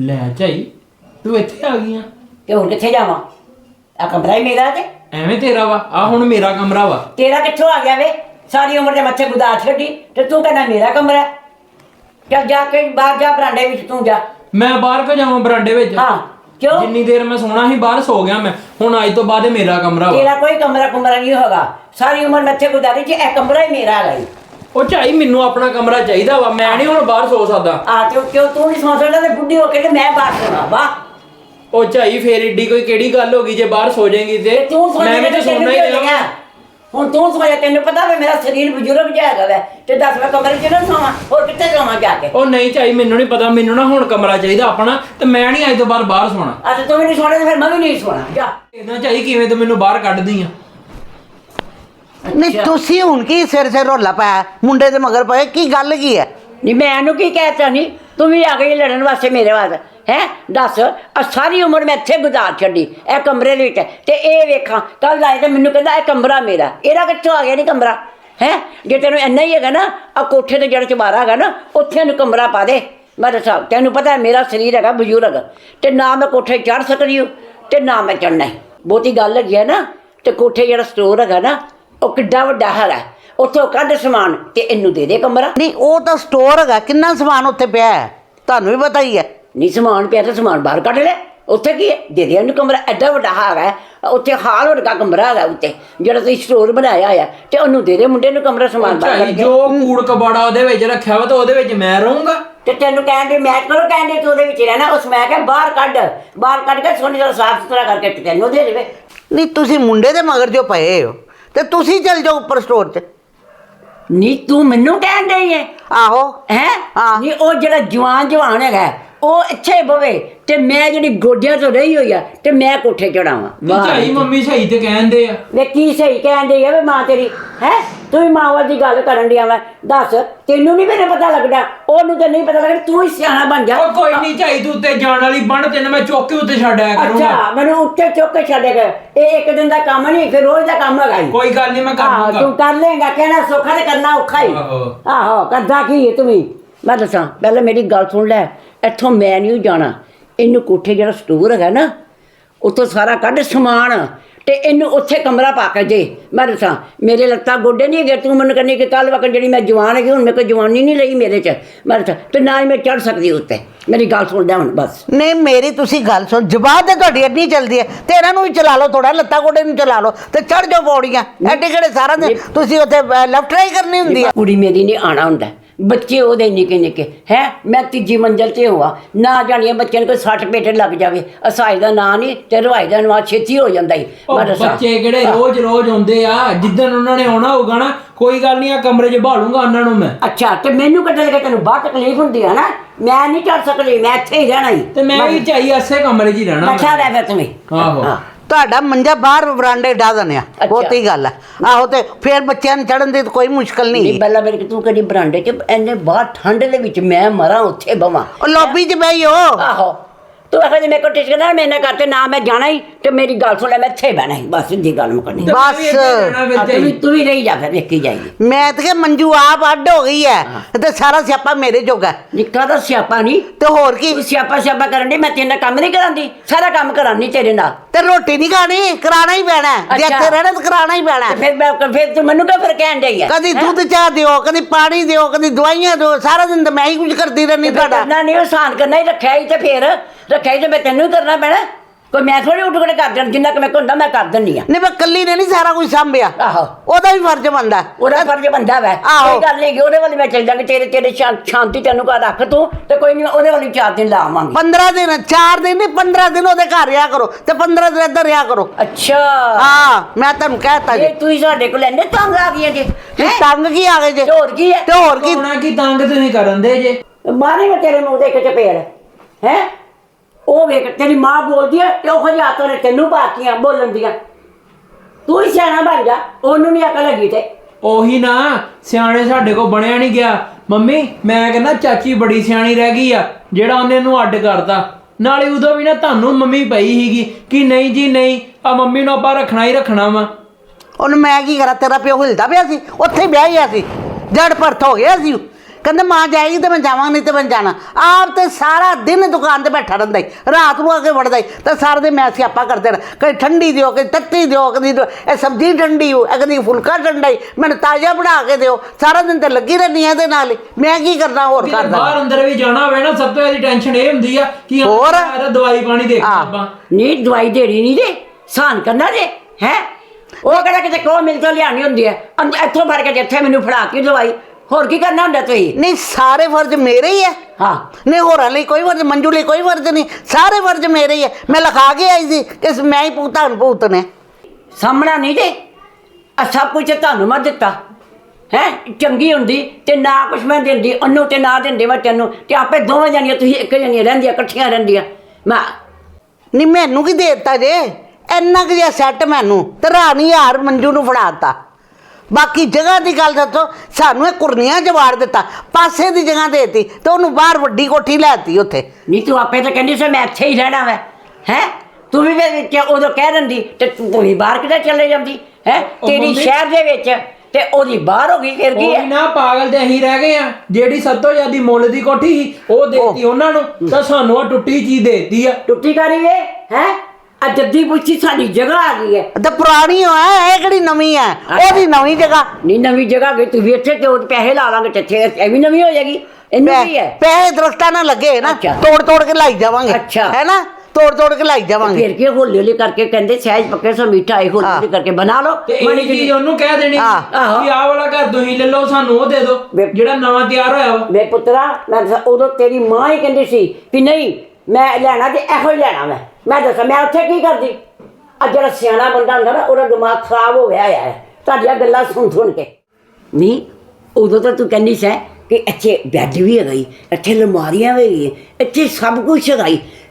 ਲੈ ਝਾਈ ਤੂੰ ਇੱਥੇ ਆ ਗਈ ਆ। ਤੇ ਹੁਣ ਕਿੱਥੇ ਜਾਵਾਂ? ਆ ਕਮਰਾ ਹੀ ਮੇਰਾ ਤੇ। ਐਵੇਂ ਤੇਰਾ ਵਾ। ਆ ਹੁਣ ਮੇਰਾ ਕਮਰਾ ਵਾ। ਤੇਰਾ ਕਿੱਥੋਂ ਆ ਗਿਆ ਵੇ? ਸਾਰੀ ਉਮਰ ਦੇ ਮੱਥੇ ਗੁਦਾ ਛੱਡੀ ਤੇ ਤੂੰ ਕਹਿੰਦਾ ਮੇਰਾ ਕਮਰਾ। ਚੱਲ ਜਾ ਕੇ ਬਾਹਰ ਜਾ ਬਰਾਂਡੇ ਵਿੱਚ ਤੂੰ ਜਾ। ਮੈਂ ਬਾਹਰ ਕਿਉਂ ਜਾਵਾਂ ਬਰਾਂਡੇ ਵਿੱਚ? ਹਾਂ ਕਿਉਂ? ਜਿੰਨੀ ਦੇਰ ਮੈਂ ਸੋਣਾ ਸੀ ਬਾਹਰ ਸੋ ਗਿਆ ਮੈਂ। ਹੁਣ ਅੱਜ ਤੋਂ ਬਾਅਦ ਇਹ ਮੇਰਾ ਕਮਰਾ ਵਾ। ਤੇਰਾ ਕੋਈ ਕਮਰਾ ਕੁਮਰਾ ਨਹੀਂ ਹੋਗਾ। ਸਾਰੀ ਉਮਰ ਮੱਥੇ ਗੁਜ਼ਾਰੀ ਚ ਇਹ ਕਮਰਾ ਹੀ ਮੇਰਾ ਹੈਗਾ ਈ। ਉਹ ਝਾਈ ਮੈਨੂੰ ਆਪਣਾ ਕਮਰਾ ਚਾਹੀਦਾ ਵਾ ਮੈਂ ਨਹੀਂ ਹੁਣ ਬਾਹਰ ਸੋ ਸਕਦਾ। ਆ ਤੇ ਕਿਉਂ ਤੂੰ ਨਹੀਂ ਸੌਂ ਸਕਦਾ ਤੇ ਬੁੱਢੀ ਹੋ ਕੇ ਤੇ ਮੈਂ ਬਾਹਰ ਸੋਣਾ ਵਾਹ। ਉਹ ਝਾਈ ਫੇਰ ਏਡੀ ਕੋਈ ਕਿਹੜੀ ਗੱਲ ਹੋ ਗਈ ਜੇ ਬਾਹਰ ਸੋ ਜਾਏਗੀ ਤੇ ਤੇ ਤੂੰ ਸੋਣਾ ਮੈਂ ਵੀ ਤਾਂ ਸੋਣਾ ਹੀ ਦੇਣਾ ਹੁਣ ਤੂੰ ਸੋਇਆ ਤੈਨੂੰ ਪਤਾ ਵੇ ਮੇਰਾ ਸਰੀਰ ਬਜ਼ੁਰਗ ਜਿਹਾ ਹੈਗਾ ਵੈ ਤੇ ਦੱਸ ਮੈਂ ਕਮਰੇ ਚ ਨਾ ਸੋਵਾਂ ਹੋਰ ਕਿੱਥੇ ਸੋਵਾਂ ਜਾ ਕੇ? ਉਹ ਨਹੀਂ ਝਾਈ ਮੈਨੂੰ ਨਹੀਂ ਪਤਾ ਮੈਨੂੰ ਨਾ ਹੁਣ ਕਮਰਾ ਚਾਹੀਦਾ ਆਪਣਾ ਤੇ ਮੈਂ ਨਹੀਂ ਅੱਜ ਤੋਂ ਬਾਅਦ ਬਾਹਰ ਸੋਣਾ। ਆ ਤੇ ਤੂੰ ਵੀ ਨਹੀਂ ਸੋਣਾ ਤੇ ਫਿਰ ਮੈਂ ਵੀ ਨਹੀਂ ਸੋਣਾ ਜਾ। ਇਦਾਂ ਝਾਈ ਕਿਵੇਂ ਤੂੰ ਮੈਨੂੰ ਬਾਹਰ ਕੱਢਦੀ ਆ? ਨਹੀਂ ਤੁਸੀਂ ਹੁਣ ਕੀ ਸਿਰ ਸਿਰ ਰੋਲਾ ਪਾਇਆ? ਮੁੰਡੇ ਦੇ ਮਗਰ ਪਏ ਕੀ ਗੱਲ ਕੀ ਹੈ? ਨਹੀਂ ਮੈਂ ਇਹਨੂੰ ਕੀ ਕਹਿਤਾ ਨਹੀਂ ਤੂੰ ਵੀ ਆ ਗਈ ਲੜਨ ਵਾਸਤੇ ਮੇਰੇ ਵਾਸਤੇ ਹੈ? ਦੱਸ ਆ ਸਾਰੀ ਉਮਰ ਮੈਂ ਇੱਥੇ ਗੁਜ਼ਾਰ ਛੱਡੀ ਇਹ ਕਮਰੇ ਦੇ ਵਿੱਚ। ਤੇ ਇਹ ਵੇਖਾਂ ਕੱਲ ਆਏ ਤੇ ਮੈਨੂੰ ਕਹਿੰਦਾ ਇਹ ਕਮਰਾ ਮੇਰਾ। ਇਹਦਾ ਕਿੱਥੋਂ ਆ ਗਿਆ ਨਹੀਂ ਕਮਰਾ? ਹੈ? ਜੇ ਤੈਨੂੰ ਇੰਨਾ ਹੀ ਹੈਗਾ ਨਾ ਆ ਕੋਠੇ ਤੇ ਜਿਹੜਾ ਚਬਾਰਾ ਹੈਗਾ ਨਾ ਉੱਥੇ ਨੂੰ ਕਮਰਾ ਪਾ ਦੇ। ਮੈਂ ਦੱਸਾਂ ਤੈਨੂੰ ਪਤਾ ਹੈ ਮੇਰਾ ਸਰੀਰ ਹੈਗਾ ਬਜ਼ੁਰਗ। ਤੇ ਨਾ ਮੈਂ ਕੋਠੇ ਚੜ ਸਕਦੀ ਹਾਂ ਤੇ ਨਾ ਮੈਂ ਚੜਨਾ ਬਹੁਤੀ ਗੱਲ ਹੈਗੀ ਹੈ ਨਾ ਤੇ ਕੋਠੇ ਜਿਹੜਾ ਸਟੋਰ ਹੈਗਾ ਨਾ ਉਹ ਕਿੱਡਾ ਵੱਡਾ ਹੈਗਾ ਉੱਥੋਂ ਕੱਢ ਸਮਾਨ ਤੇ ਇਹਨੂੰ ਦੇ ਦੇ ਕਮਰਾ। ਨਹੀਂ ਉਹ ਤਾਂ ਸਟੋਰ ਹੈਗਾ। ਕਿੰਨਾ ਸਮਾਨ ਉੱਥੇ ਪਿਆ ਹੈ? ਤੁਹਾਨੂੰ ਵੀ ਪਤਾ ਹੀ ਹੈ। ਨਹੀਂ ਸਮਾਨ ਪਿਆ ਤਾਂ ਸਮਾਨ ਬਾਹਰ ਕੱਢ ਲੈ ਉੱਥੇ ਕੀ ਹੈ? ਦੇ ਦੇ ਉਹਨੂੰ ਕਮਰਾ। ਐਡਾ ਵੱਡਾ ਹੈਗਾ ਹੈ। ਉੱਥੇ ਹਾਲ ਵਰਗਾ ਕਮਰਾ ਹੈਗਾ ਉੱਤੇ ਜਿਹੜਾ ਤੁਸੀਂ ਸਟੋਰ ਬਣਾਇਆ ਹੋਇਆ ਤੇ ਉਹਨੂੰ ਦੇ ਦੇ ਮੁੰਡੇ ਨੂੰ ਕਮਰਾ ਸਮਾਨ ਬਾਹਰ ਕੱਢ ਕੇ। ਜੋ ਕੂੜ ਕਬਾੜਾ ਉਹਦੇ ਵਿੱਚ ਰੱਖਿਆ ਵਾ ਤਾਂ ਉਹਦੇ ਵਿੱਚ ਮੈਂ ਰਹੂੰਗਾ। ਤੇ ਤੈਨੂੰ ਕਹਿੰਦੇ ਮੈਂ ਕਰੋ ਕਹਿੰਦੇ ਤੂੰ ਉਹਦੇ ਵਿੱਚ ਰਹਿਣਾ। ਉਸ ਮੈਂ ਕਿਹਾ ਬਾਹਰ ਕੱਢ। ਬਾਹਰ ਕੱਢ ਕੇ ਸੋਹਣੀ ਤਰ੍ਹਾਂ ਸਾਫ਼ ਸੁਥਰਾ ਕਰਕੇ ਤੇ ਤੈਨੂੰ ਦੇ ਦੇਵੇ। ਨਹੀਂ ਤੁਸੀਂ ਮੁੰਡੇ ਦੇ ਮਗਰ ਜੋ ਪਏ ਹੋ। ਤੇ ਤੁਸੀਂ ਚੱਲ ਜਾਓ ਉੱਪਰ ਸਟੋਰ 'ਚ ਨਹੀਂ ਤੂੰ ਮੈਨੂੰ ਕਹਿਣ ਡਈ ਹੈ ਆਹੋ। ਹੈ? ਹਾਂ। ਨਹੀਂ ਉਹ ਜਿਹੜਾ ਜਵਾਨ ਜਵਾਨ ਹੈਗਾ ਉਹ ਇੱਥੇ ਬਵੇ ਤੇ ਮੈਂ ਜਿਹੜੀ ਗੋਡਿਆਂ ਤੋਂ ਰਹੀ ਹੋਈ ਆ ਤੇ ਮੈਂ ਕੋਠੇ ਚੜਾਵਾਂ ਨਹੀਂ ਝਾਈ ਮੰਮੀ ਸਹੀ ਤੇ ਕਹਿੰਦੇ ਆ। ਵੇ ਕੀ ਸਹੀ ਕਹਿੰਦੇ ਆ ਵੇ ਮਾਂ ਤੇਰੀ? ਹੈ? ਤੂੰ ਹੀ ਮਾਂ ਦੀ ਗੱਲ ਕਰਨ ਡਿਆ ਵਾ। ਦੱਸ ਤੈਨੂੰ ਨਹੀਂ ਮੇਰੇ ਪਤਾ ਲੱਗਦਾ? ਉਹਨੂੰ ਤਾਂ ਨਹੀਂ ਪਤਾ ਲੱਗਦਾ ਤੂੰ ਹੀ ਸਿਆਣਾ ਬਣ ਜਾ। ਉਹ ਕੋਈ ਨਹੀਂ ਝਾਈ ਤੂੰ ਉੱਤੇ ਜਾਣ ਵਾਲੀ ਬਣ ਤੈਨੂੰ ਮੈਂ ਚੁੱਕ ਕੇ ਉੱਤੇ ਛੱਡ ਆਇਆ ਕਰੂੰਗਾ। ਅੱਛਾ ਮੈਨੂੰ ਉੱਤੇ ਚੁੱਕ ਕੇ ਛੱਡ ਕੇ ਇਹ ਇੱਕ ਦਿਨ ਦਾ ਕੰਮ ਨਹੀਂ ਫਿਰ ਰੋਜ਼ ਦਾ ਕੰਮ ਹੈਗਾ ਹੀ ਕੋਈ ਗੱਲ ਨਹੀਂ ਮੈਂ ਕਰ ਲੂੰਗਾ। ਤੂੰ ਕਰ ਲੇਗਾ ਕਹਿਣਾ ਸੌਖਾ ਤੇ ਕਰਨਾ ਔਖਾ ਹੀ ਆਹੋ। ਆਹੋ ਕਰਦਾ ਕੀ ਹੈ ਤੂੰ ਵੀ? ਮੈਂ ਦੱਸਾਂ ਪਹਿਲੇ ਮੇਰੀ ਗੱਲ ਸੁਣ ਲੈ। ਇੱਥੋਂ ਮੈਂ ਨਹੀਂ ਜਾਣਾ। ਇਹਨੂੰ ਕੋਠੇ ਜਿਹੜਾ ਸਟੋਰ ਹੈਗਾ ਨਾ ਉੱਥੋਂ ਸਾਰਾ ਕੱਢ ਸਮਾਨ। ਤੇ ਇਹਨੂੰ ਉੱਥੇ ਕਮਰਾ ਪਾ ਕੇ ਜੇ ਮੈਂ ਦੱਸਾਂ ਮੇਰੇ ਲੱਤਾਂ ਗੋਡੇ ਨਹੀਂ ਹੈਗੇ ਤੂੰ ਮੈਨੂੰ ਕਹਿੰਦੀ ਕਿ ਕੱਲ ਵਕਤ ਜਿਹੜੀ ਮੈਂ ਜਵਾਨ ਹੈਗੀ ਹੁਣ ਮੇਰੇ ਕੋਲ ਜਵਾਨੀ ਨਹੀਂ ਰਹੀ ਮੇਰੇ 'ਚ। ਮੈਂ ਦੱਸਾਂ ਤੇ ਨਾ ਹੀ ਮੈਂ ਚੜ ਸਕਦੀ ਉੱਤੇ। ਮੇਰੀ ਗੱਲ ਸੁਣ ਲੈ ਹੁਣ ਬਸ। ਨਹੀਂ ਮੇਰੀ ਤੁਸੀਂ ਗੱਲ ਸੁਣ ਜ਼ਬਾਨ ਤੇ ਤੁਹਾਡੀ ਐਡੀ ਚੱਲਦੀ ਹੈ ਤੇ ਇਹਨਾਂ ਨੂੰ ਵੀ ਚਲਾ ਲਓ ਥੋੜਾ ਲੱਤਾਂ ਗੋਡੇ ਨੂੰ ਚਲਾ ਲਓ ਤੇ ਚੜ ਜਾਓ ਪੌੜੀਆਂ। ਐਡੇ ਕਿਹੜੇ ਸਾਰਾ ਦਿਨ ਤੁਸੀਂ ਉੱਥੇ ਲੈਫਟ ਰਾਈਟ ਕਰਨੀ ਹੁੰਦੀ ਹੈ। ਕੁੜੀ ਮੇਰੀ ਨੇ ਆਣਾ ਹੁੰਦਾ। ਬੱਚੇ ਉਹਦੇ ਨਿੱਕੇ ਨਿੱਕੇ। ਹੈ? ਮੈਂ ਤੀਜੀ ਮੰਜ਼ਲ ਤੇ ਹੋਆ ਨਾ ਜਾਣੀਏ ਬੱਚੇ ਨੂੰ ਕੋਈ ਸੱਟ ਪੇਟ ਲੱਗ ਜਾਵੇ। ਅਸਾਈ ਦਾ ਨਾਂ ਨਹੀਂ ਤੇ ਰਵਾਈ ਦਾ ਨਾਂ ਛੇਤੀ ਹੋ ਜਾਂਦਾ ਹੀ ਉਹ ਬੱਚੇ ਕਿਹੜੇ ਰੋਜ਼ ਰੋਜ਼ ਆਉਂਦੇ ਆ। ਜਿੱਦਣ ਉਹਨਾਂ ਨੇ ਆਉਣਾ ਹੋਊਗਾ ਨਾ ਕੋਈ ਗੱਲ ਨਹੀਂ ਆ ਕਮਰੇ 'ਚ ਭਾਲੂੰਗਾ ਉਹਨਾਂ ਨੂੰ ਮੈਂ। ਅੱਛਾ ਤੇ ਮੈਨੂੰ ਕੱਢ ਲਗੇ ਤੈਨੂੰ ਬਾਹਰ ਤਕਲੀਫ ਹੁੰਦੀ ਹੈ ਨਾ? ਮੈਂ ਨਹੀਂ ਚੜ ਸਕਦੀ ਮੈਂ ਇੱਥੇ ਹੀ ਰਹਿਣਾ ਹੀ ਤੇ ਮੈਂ ਵੀ ਝਾਈ ਐਸੇ ਕਮਰੇ 'ਚ ਹੀ ਰਹਿਣਾ ਬੈਠਾ ਰਹਿ ਫਿਰ ਤੂੰ ਆਹੋ। ਹਾਂ। ਤੁਹਾਡਾ ਮੰਜਾ ਬਾਹਰ ਵਰਾਂਡੇ ਡਾ ਦਨਿਆ ਬਹੁਤੀ ਗੱਲ ਹੈ ਆਹੋ ਤੇ ਫਿਰ ਬੱਚਿਆਂ ਨੂੰ ਚੜਨ ਦੀ ਕੋਈ ਮੁਸ਼ਕਲ ਨਹੀਂ। ਨਹੀਂ ਬੱਲਾ ਮੇਰੇ ਤੂੰ ਕਦੀ ਬਰਾਂਡੇ 'ਚ ਐਨੇ ਬਾਹਰ ਠੰਡ ਦੇ ਵਿੱਚ ਮੈਂ ਮਰਾਂ ਉੱਥੇ ਬਵਾਂ। ਉਹ ਲੌਬੀ 'ਚ ਬਈਓ ਆਹੋ। ਤੂੰ ਆਖਦੇ ਮੇਰੇ ਕੋਲ ਟਿਸ਼ਕ ਨਾ ਮੈਂ ਨਾ ਕਰਤੇ ਨਾ ਮੈਂ ਜਾਣਾ ਹੀ ਤੇ ਮੇਰੀ ਗੱਲ ਸੁਣ ਲੈ ਮੈਂ ਇੱਥੇ ਹੀ ਬਹਿਣਾ ਹੀ ਬਸ ਸਿੱਧੀ ਗੱਲ ਮੁਕਣੀ। ਬਸ। ਤੂੰ ਵੀ। ਤੂੰ ਵੀ ਰਹੀ ਜਾ ਫਿਰ ਵੇਖੀ ਜਾਈਏ ਮੈਂ ਤੇ ਕਿ ਮੰਜੂ ਆਪ ਅੱਡ ਹੋ ਗਈ ਹੈ। ਤੇ ਸਾਰਾ ਸਿਆਪਾ ਮੇਰੇ ਜੋਗਾ ਨਿੱਕਾ ਦਾ ਸਿਆਪਾ ਨਹੀਂ ਤੇ ਹੋਰ ਕੀ? ਤੂੰ ਸਿਆਪਾ ਸਿਆਪਾ ਕਰਨ ਦੀ ਮੈਂ ਤੇਰੇ ਨਾਲ ਕੰਮ ਨਹੀਂ ਕਰਾਂਦੀ ਸਾਰਾ ਕੰਮ ਕਰਾਂਦੀ ਤੇਰੇ ਨਾਲ। ਤੇ ਰੋਟੀ ਨਹੀਂ ਖਾਣੀ ਕਰਾਣਾ ਹੀ ਪੈਣਾ ਹੈ। ਜੇ ਅੱਛਾ। ਇੱਥੇ ਰਹਿਣਾ ਤਾਂ ਕਰਾਣਾ ਹੀ ਪੈਣਾ ਤੇ ਹੈ। ਫਿਰ ਮੈਂ ਫਿਰ ਤੂੰ ਮੈਨੂੰ ਕਿਉਂ ਫਿਰ ਕਹਿਣ ਡਈ ਹੈ ਕਦੀ ਦੁੱਧ ਚਾਹ ਦਿਓ ਕਦੀ ਪਾਣੀ ਦਿਓ ਕਦੀ ਦਵਾਈਆਂ ਦਿਓ ਸਾਰਾ ਦਿਨ ਤਾਂ ਮੈਂ ਹੀ ਕੁਝ ਕਰਦੀ ਰਹਿੰਦੀ ਤੁਹਾਡਾ। ਕਰਨਾ ਨਹੀਂ ਆਸਾਨ ਕਰਨਾ ਹੀ ਰੱਖਿਆ ਹੀ ਤੇ ਫਿਰ। ਰੱਖਿਆ ਹੀ ਤੇ ਮੈਂ ਤੈਨੂੰ ਹੀ ਕਰਨਾ ਪੈਣਾ ਕੋਈ ਮੈਂ ਥੋੜੀ ਉੱਠ ਕੇ ਕਰ ਦੇਣ ਜਿੰਨਾ ਕਿ ਮੈਂ ਹੁੰਦਾ ਮੈਂ ਕਰ ਦਿੰਨੀ ਆ। ਨਹੀਂ ਮੈਂ ਕੱਲੀ ਨੇ ਨਹੀਂ ਸਾਰਾ ਕੁਝ ਸੰਭਿਆ। ਆਹੋ। ਉਹਦਾ ਵੀ ਫਰਜ਼ ਬਣਦਾ। ਉਹਦਾ ਫਰਜ਼ ਬੰਦਾ ਵੈ। ਆਹੋ। ਕੋਈ ਗੱਲ ਨਹੀਂ ਗੀ, ਉਹਦੇ ਵੱਲ ਮੈਂ ਚੱਲ ਜਾਂਗੀ ਤੇਰੇ ਤੇਰੇ ਸ਼ਾਂ- ਸ਼ਾਂਤੀ ਤੈਨੂੰ ਕਾ ਰੱਖ ਤੂੰ ਤੇ ਕੋਈ ਨਹੀਂ ਉਹਦੇ ਵੱਲ ਚਾਰ ਦਿਨ ਲਾਵਾਂਗੀ। 15 ਦਿਨ 4 ਦਿਨ ਨਹੀਂ 15 ਦਿਨ ਉਹਦੇ ਘਰ ਰਿਹਾ ਕਰੋ ਤੇ 15 ਦਿਨ ਇੱਧਰ ਰਿਹਾ ਕਰੋ। ਅੱਛਾ। ਹਾਂ ਮੈਂ ਤੁਹਾਨੂੰ ਕਹਿਤਾ ਜੀ। ਇਹ ਤੂੰ ਹੀ ਸਾਡੇ ਕੋਲ ਇੰਨੇ ਤੰਗ ਆ ਗਈਆਂ ਜੇ ਤੇ ਤੰਗ ਕੀ ਆ ਗਏ ਜੇ? ਤੇ ਹੋਰ ਕੀ ਹੈ? ਤੇ ਹੋਰ ਕੀ? ਕੋਣਾ ਕੀ ਤੰਗ ਤੁਸੀਂ ਕਰਨ ਦੇ ਜੇ? ਮਾਰੇ ਮੈਂ ਤੇਰੇ ਮੂੰਹ ਦੇ ਇੱਕ ਚਪੇੜ ਹੈ? ਉਹ ਵੇਖ ਤੇਰੀ ਮਾਂ ਬੋਲਦੀ ਹੈ ਤੇ ਉਹ ਹਜ਼ਾਤਾਂ ਨੇ ਤੈਨੂੰ ਬਾਕੀਆਂ ਬੋਲਣ ਦੀਆਂ। ਤੂੰ ਹੀ ਸਿਆਣਾ ਬਣ ਜਾ ਉਹਨੂੰ ਨਹੀਂ ਅਕਲ ਹੈਗੀ ਤੇ। ਉਹੀ ਨਾ ਸਿਆਣੇ ਸਾਡੇ ਕੋ ਬਣਿਆ ਨਹੀਂ ਗਿਆ। ਮੰਮੀ ਮੈਂ ਕਹਿੰਦਾ ਚਾਚੀ ਬੜੀ ਸਿਆਣੀ ਰਹਿ ਗਈ ਆ ਜਿਹੜਾ ਉਹਨੇ ਨੂੰ ਅੱਡ ਕਰਤਾ। ਨਾਲੇ ਉਦੋਂ ਵੀ ਨਾ ਤੁਹਾਨੂੰ ਮੰਮੀ ਪਈ ਸੀਗੀ ਕਿ ਨਹੀਂ ਜੀ ਨਹੀਂ ਆ ਮੰਮੀ ਨੂੰ ਆਪਾਂ ਰੱਖਣਾ ਹੀ ਰੱਖਣਾ ਵਾ। ਉਹਨੂੰ ਮੈਂ ਕੀ ਕਰਾਂ ਤੇਰਾ ਪਿਓ ਹਿਲਦਾ ਪਿਆ ਸੀ ਉੱਥੇ ਹੀ ਵਿਆਹ ਹੀ ਸੀ। ਜੜ ਪਰਤ ਹੋ ਗਿਆ ਸੀ। ਕਹਿੰਦੇ ਮਾਂ ਜਾਏਗੀ ਤੇ ਮੈਂ ਜਾਵਾਂਗਾ ਨਹੀਂ ਤੇ ਮੈਂ ਜਾਣਾ। ਆਪ ਤੇ ਸਾਰਾ ਦਿਨ ਦੁਕਾਨ ਤੇ ਬੈਠਾ ਰਹਿੰਦਾ ਈ। ਰਾਤ ਨੂੰ ਆ ਕੇ ਵੜਦਾ ਈ। ਤੇ ਸਾਰਾ ਦਿਨ ਮੈਂ ਸਿਆਪਾ ਕਰਦੇ ਰਹਿ। ਕਦੇ ਠੰਡੀ ਦਿਓ ਕਦੇ ਤੱਤੀ ਦਿਓ ਕਦੀ ਇਹ ਸਬਜ਼ੀ ਠੰਡੀ ਹੋ ਕਦੀ ਫੁਲਕਾ ਠੰਡਾ ਈ। ਮੈਨੂੰ ਤਾਜ਼ਾ ਬਣਾ ਕੇ ਦਿਓ। ਸਾਰਾ ਦਿਨ ਤੇ ਲੱਗੀ ਰਹਿੰਦੀ ਆ ਇਹਦੇ ਨਾਲ ਹੀ ਮੈਂ ਕੀ ਕਰਨਾ ਹੋਰ ਕਰਦਾ? ਬਾਹਰ ਅੰਦਰ ਵੀ ਜਾਣਾ ਹੋਵੇ ਨਾ ਸਭ ਤੋਂ ਜ਼ਿਆਦਾ ਟੈਨਸ਼ਨ ਇਹ ਹੁੰਦੀ ਆ ਕਿ ਹੋਰ? ਇਹਦਾ ਦਵਾਈ ਪਾਣੀ ਦੇਖਣਾ ਹਾਂ। ਆਪਾਂ। ਨਹੀਂ ਦਵਾਈ ਦੇਣੀ ਨਹੀਂ ਦੇ ਸਾਨ ਕਰਨਾ ਜੇ ਹੈ? ਉਹ ਕਿਹੜਾ ਕਿਤੇ ਕੋ ਮਿਲ ਤੋਂ ਲਿਆਣੀ ਹੁੰਦੀ ਹੈ। ਅੰਦ- ਇੱਥੋਂ ਫੜ ਕੇ ਤੇ ਇੱਥੇ ਮੈਨੂੰ ਫੜਾ ਕੇ ਦਵਾਈ। ਹੋਰ ਕੀ ਕਰਨਾ ਹੁੰਦਾ ਤੁਸੀਂ? ਨਹੀਂ ਸਾਰੇ ਫਰਜ਼ ਮੇਰੇ ਹੀ ਹੈ ਹਾਂ। ਨਹੀਂ ਹੋਰਾਂ ਲਈ ਕੋਈ ਫਰਜ਼ ਮੰਜੂ ਲਈ ਕੋਈ ਫਰਜ਼ ਨਹੀਂ। ਸਾਰੇ ਫਰਜ਼ ਮੇਰੇ ਹੀ ਹੈ ਮੈਂ ਲਿਖਾ ਕੇ ਆਈ ਸੀ ਕਿ ਇਸ- ਮੈਂ ਹੀ ਭੁਗਤਾਨ ਭੁਗਤਨੇ ਸਾਹਮਣਾ ਨਹੀਂ ਦੇ ਆ ਸਭ ਕੁਝ ਤੁਹਾਨੂੰ ਮੈਂ ਦਿੱਤਾ। ਹੈ? ਚੰਗੀ ਹੁੰਦੀ ਤੇ ਨਾ ਕੁਛ ਮੈਂ ਦਿੰਦੀ ਉਹਨੂੰ ਤੇ ਨਾ ਦਿੰਦੇ ਮੈਂ ਤੈਨੂੰ। ਤੇ ਆਪੇ ਦੋਵੇਂ ਜਾਨੀਆਂ ਤੁਸੀਂ ਇੱਕ ਜਣੀਆਂ ਰਹਿੰਦੀਆਂ ਇਕੱਠੀਆਂ ਰਹਿੰਦੀਆਂ। ਮੈਂ ਨਹੀਂ ਮੈਨੂੰ ਕੀ ਦੇ ਦਿੱਤਾ ਜੇ? ਇੰਨਾ ਕੁ ਜਿਹਾ ਸੈੱਟ ਮੈਨੂੰ। ਤੇ ਰਾਣੀ ਹਾਰ ਮੰਜੂ ਨੂੰ ਫੜਾਤਾ ਬਾਕੀ ਜਗ੍ਹਾ ਦੀ ਗੱਲ ਦੱਸੋ ਸਾਨੂੰ ਇਹ ਕੁਰਨੀਆਂ 'ਚ ਵਾੜ ਦਿੱਤਾ ਪਾਸੇ ਦੀ ਜਗ੍ਹਾ ਦੇਤੀ ਤੇ ਉਹਨੂੰ ਬਾਹਰ ਵੱਡੀ ਕੋਠੀ ਲੈਤੀ ਉੱਥੇ। ਨਹੀਂ ਤੂੰ ਆਪੇ ਤਾਂ ਕਹਿੰਦੀ ਸੀ ਮੈਂ ਇੱਥੇ ਹੀ ਰਹਿਣਾ ਵੈ ਹੈ? ਤੂੰ ਵੀ ਫਿਰ ਵਿੱਚ ਉਦੋਂ ਕਹਿ ਦਿੰਦੀ ਤੇ ਤੂੰ ਤੂੰ ਵੀ ਬਾਹਰ ਕਿਤੇ ਚਲੇ ਜਾਂਦੀ ਹੈ? ਉਹ ਤੇਰੀ ਮੰਮੀ- ਸ਼ਹਿਰ ਦੇ ਵਿੱਚ ਤੇ ਉਹਦੀ ਬਾਹਰ ਹੋ ਗਈ ਫਿਰ ਕੀ ਉਹ ਹੈ? ਨਾ ਪਾਗਲ ਤੇ ਅਸੀਂ ਰਹਿ ਗਏ ਆ ਜਿਹੜੀ ਸਭ ਤੋਂ ਜ਼ਿਆਦੀ ਮੁੱਲ ਦੀ ਕੋਠੀ ਸੀ ਉਹ ਦੇਤੀ ਉਹਨਾਂ ਨੂੰ ਤਾਂ ਸਾਨੂੰ ਉਹ ਟੁੱਟੀ ਚੀਜ਼ ਦੇਤੀ ਆ। ਟੁੱਟੀ ਕਰੀ ਵੇ ਹੈ? ਆ ਜੱਦੀ ਪੁੱਛੀ ਸਾਡੀ ਜਗ੍ਹਾ ਆ ਗਈ ਹੈ। ਤੇ ਪੁਰਾਣੀ ਹੋ ਹੈ ਇਹ ਕਿਹੜੀ ਨਵੀਂ ਹੈ? ਉਹਦੀ ਨਵੀਂ ਜਗ੍ਹਾ। ਨਹੀਂ ਨਵੀਂ ਜਗ੍ਹਾ ਗਈ ਤੂੰ ਵੀ ਇੱਥੇ ਤੇ ਉਹ ਪੈਸੇ ਲਾ ਲਾਂਗੇ ਤੇ ਇੱਥੇ ਇਹ ਵੀ ਨਵੀਂ ਹੋ ਜਾਏਗੀ। ਇਹਨੂੰ ਕੀ ਹੈ। ਪੈਸੇ ਦਰਖਤਾਂ ਨਾਲ ਲੱਗੇ ਨਾ ਅੱਛਾ। ਤੋੜ ਤੋੜ ਕੇ ਲਾਈ ਜਾਵਾਂਗੇ। ਅੱਛਾ। ਹੈ ਨਾ? ਤੋੜ ਤੋੜ ਕੇ ਲਾਈ ਜਾਵਾਂਗੇ। ਫਿਰ ਕੀ ਹੌਲੀ ਹੌਲੀ ਕਰਕੇ ਕਹਿੰਦੇ ਸਹਿਜ ਪੱਕੇ ਸੋ ਮਿੱਠਾ ਇਹ ਹੌਲੀ ਹੌਲੀ ਕਰਕੇ ਬਣਾ ਲਓ। ਤੇ ਇਹ ਚੀਜ਼ ਉਹਨੂੰ ਕਹਿ ਦੇਣੀ ਹਾਂ, ਆਹੋ। ਕਿ ਆਹ ਵਾਲਾ ਘਰ ਤੁਸੀਂ ਲੈ ਲਓ ਸਾਨੂੰ ਉਹ ਦੇ ਦਿਓ ਵੇ- ਜਿਹੜਾ ਨਵਾਂ ਤਿਆਰ ਹੋਇਆ ਵਾ। ਵੇ ਪੁੱਤਰਾ ਮੈਂ ਦੱਸਾਂ, ਉਦੋਂ ਤੇਰੀ ਮਾਂ ਹੀ ਕਹਿੰਦੀ ਸੀ ਕਿ ਨਹੀਂ ਮੈਂ ਲੈਣਾ ਤੇ ਇਹੋ ਹੀ ਲੈਣਾ ਮੈਂ। ਮੈਂ ਦੱਸਾਂ ਮੈਂ ਉੱਥੇ ਕੀ ਕਰਦੀ? ਆ ਜਿਹੜਾ ਸਿਆਣਾ ਬੰਦਾ ਹੁੰਦਾ ਨਾ ਉਹਦਾ ਦਿਮਾਗ ਖਰਾਬ ਹੋ ਗਿਆ ਹੈ ਤੁਹਾਡੀਆਂ ਗੱਲਾਂ ਸੁਣ ਸੁਣ ਕੇ। ਨਹੀਂ ਉਦੋਂ ਤਾਂ ਤੂੰ ਕਹਿੰਦੀ ਸੈ ਕਿ ਇੱਥੇ ਬੈੱਡ ਵੀ ਹੈਗਾ ਈ, ਇੱਥੇ ਲਮਾਰੀਆਂ ਵੀ ਹੈਗੀਆਂ ਇੱਥੇ ਸਭ ਕੁਝ ਹੈਗਾ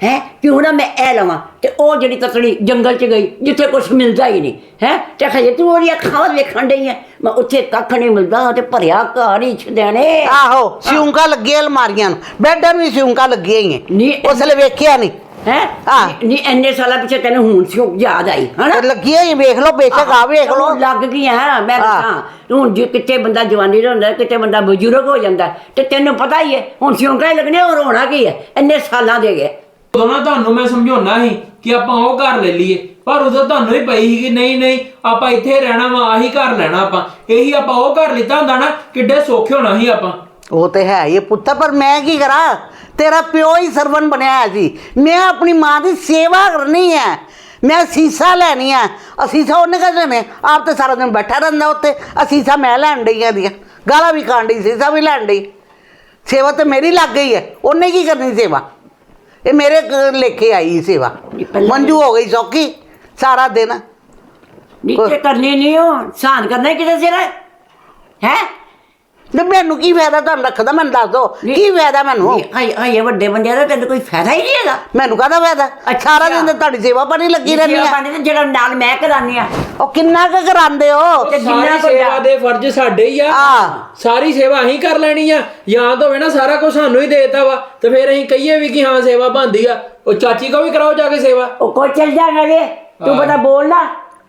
ਹੈ? ਕਿਉਂ ਨਾ ਮੈਂ ਇਹ ਲਵਾਂ ਤੇ ਉਹ ਜਿਹੜੀ ਤਤੜੀ ਜੰਗਲ ਚ ਗਈ ਜਿੱਥੇ ਕੁਝ ਮਿਲਦਾ ਹੀ ਨਹੀਂ ਹੈ? ਤੇ ਖਜੇ ਤੂੰ ਉਹਦੀਆਂ ਖਾਵਤ ਵੇਖਣ ਡਈ ਹੈ ਮੈਂ ਉੱਥੇ ਕੱਖ ਨਹੀਂ ਮਿਲਦਾ ਤੇ ਭਰਿਆ ਘਰ ਹੀ ਛਦਿਆਣੇ। ਆਹੋ ਸਿਉਂਕਾ ਲੱਗੀਆਂ ਅਲਮਾਰੀਆਂ ਨੂੰ। ਬੈੱਡਾਂ ਨੂੰ ਵੀ ਸਿਉਂਕਾ ਲੱਗੀਆਂ ਹੀ ਨਹੀਂ, ਉਸ ਵੇਲੇ ਵੇਖਿਆ ਨਹੀਂ ਹੈ? ਹਾਂ। ਨਹੀਂ ਇੰਨੇ ਸਾਲਾਂ ਪਿੱਛੇ ਤੈਨੂੰ ਹੁਣ ਸਿਉਂ ਯਾਦ ਆਈ ਹਨਾ? ਤੇ ਲੱਗੀਆਂ ਹੀ ਵੇਖ ਲਓ ਬੇਸ਼ੱਕ ਆ ਵੇਖ ਲਓ। ਲੱਗ ਗਈਆਂ ਮੈਂ ਹਾਂ। ਦੱਸਾਂ ਹੁਣ ਜੇ ਕਿਤੇ ਬੰਦਾ ਜਵਾਨੀ ਦਾ ਹੁੰਦਾ ਕਿਤੇ ਬੰਦਾ ਬਜ਼ੁਰਗ ਹੋ ਜਾਂਦਾ ਤੇ ਤੈਨੂੰ ਪਤਾ ਹੀ ਹੈ ਹੁਣ ਸਿਉਂਕਾ ਹੀ ਲੱਗਣੇ ਹੋਰ ਹੋਣਾ ਕੀ ਹੈ? ਇੰਨੇ ਸਾਲਾਂ ਦੇ ਗਏ। ਉਦੋਂ ਨਾ ਤੁਹਾਨੂੰ ਮੈਂ ਸਮਝਾਉਣਾ ਸੀ ਕਿ ਆਪਾਂ ਉਹ ਘਰ ਲੈ ਲਈਏ ਪਰ ਉਦੋਂ ਤੁਹਾਨੂੰ ਹੀ ਪਈ ਸੀ ਕਿ ਨਹੀਂ ਨਹੀਂ ਆਪਾਂ ਇੱਥੇ ਰਹਿਣਾ ਵਾ ਆਹੀ ਘਰ ਲੈਣਾ ਆਪਾਂ। ਇਹੀ ਆਪਾਂ ਉਹ ਘਰ ਲਿੱਤਾ ਹੁੰਦਾ ਨਾ ਕਿੱਡੇ ਸੌਖੇ ਹੋਣਾ ਸੀ ਆਪਾਂ। ਉਹ ਤੇ ਹੈ ਇਹ ਪੁੱਤਰ ਪਰ ਮੈਂ ਕੀ ਕਰਾਂ? ਤੇਰਾ ਪਿਓ ਹੀ ਸਰਵਨ ਬਣਿਆ ਹੋਇਆ ਸੀ। ਮੈਂ ਆਪਣੀ ਮਾਂ ਦੀ ਸੇਵਾ ਕਰਨੀ ਹੈ। ਮੈਂ ਸੀਸਾ ਲੈਣੀ ਹੈ। ਅਸੀਸਾ ਉਹਨੇ ਕਹਿੰਦੇ ਨੇ ਆਪ ਤੇ ਸਾਰਾ ਦਿਨ ਬੈਠਾ ਰਹਿੰਦਾ ਉੱਤੇ ਅਸੀਸਾ ਮੈਂ ਲੈਣ ਡਈ ਆ ਦੀਆਂ ਗਾਲਾਂ ਵੀ ਖਾਣ ਡਈ ਸੀਸਾ ਵੀ ਲੈਣ ਡਈ। ਸੇਵਾ ਤੇ ਮੇਰੀ ਲੱਗ ਗਈ ਹੈ। ਉਹਨੇ ਕੀ ਕਰਨੀ ਸੇਵਾ? ਇਹ ਮੇਰੇ ਕ- ਲੇਖੇ ਆਈ ਸੇਵਾ। ਮੰਜੂ ਹੋ ਗਈ ਸੌਖੀ। ਸਾਰਾ ਦਿਨ। ਨੀਚੇ ਕਰਨੀ ਨਹੀਂ ਹੋ ਸਾਨ ਕਰਨਾ ਕਿਤੇ ਸਿਰ ਹੈ? ਤੇ ਮੈਨੂੰ ਕੀ ਫਾਇਦਾ ਤੁਹਾਨੂੰ ਰੱਖਦਾ? ਮੈਨੂੰ ਦੱਸ ਦੋ ਕੀ ਫਾਇਦਾ ਮੈਨੂੰ? ਹਾਏ ਹਾਏ ਵੱਡੇ ਬੰਦਿਆਂ ਦਾ ਤੈਨੂੰ ਕੋਈ ਫਾਇਦਾ ਹੀ ਨਹੀਂ ਹੈਗਾ। ਮੈਨੂੰ ਕਾਹਦਾ ਫਾਇਦਾ? ਅੱਛਾ। ਸਾਰਾ ਦਿਨ ਤੇ ਤੁਹਾਡੀ ਸੇਵਾ ਪਾਣੀ ਲੱਗੀ ਰਹਿੰਦੀ ਆ। ਬੰਦੇ ਜਿਹੜਾ ਨਾਲ ਮੈਂ ਕਰਾਨੀ ਆ। ਉਹ ਕਿੰਨਾ ਕੁ ਕਰਾਉਂਦੇ ਹੋ? ਤੇ ਜਿੰਨਾ ਸਾਰੀ ਸੇਵਾ ਦੇ ਫਰਜ਼ ਸਾਡੇ ਹੀ ਆ। ਸਾਰੀ ਸੇਵਾ ਅਸੀਂ ਕਰ ਲੈਣੀ ਆ। ਜਾਂ ਤਾਂ ਹੋਵੇ ਨਾ ਸਾਰਾ ਕੁਝ ਸਾਨੂੰ ਹੀ ਦੇਤਾ ਵਾ ਤੇ ਫਿਰ ਅਸੀਂ ਕਹੀਏ ਵੀ ਕਿ ਹਾਂ ਸੇਵਾ ਬੰਦੀ ਆ। ਉਹ ਚਾਚੀ ਕੋ ਵੀ ਕਰਾਓ ਜਾ ਕੇ ਸੇਵਾ। ਉਹ ਕੋਈ ਚੱਲ ਜਾਣਾ ਵੇ ਤੂੰ ਬੜਾ ਬੋਲਣਾ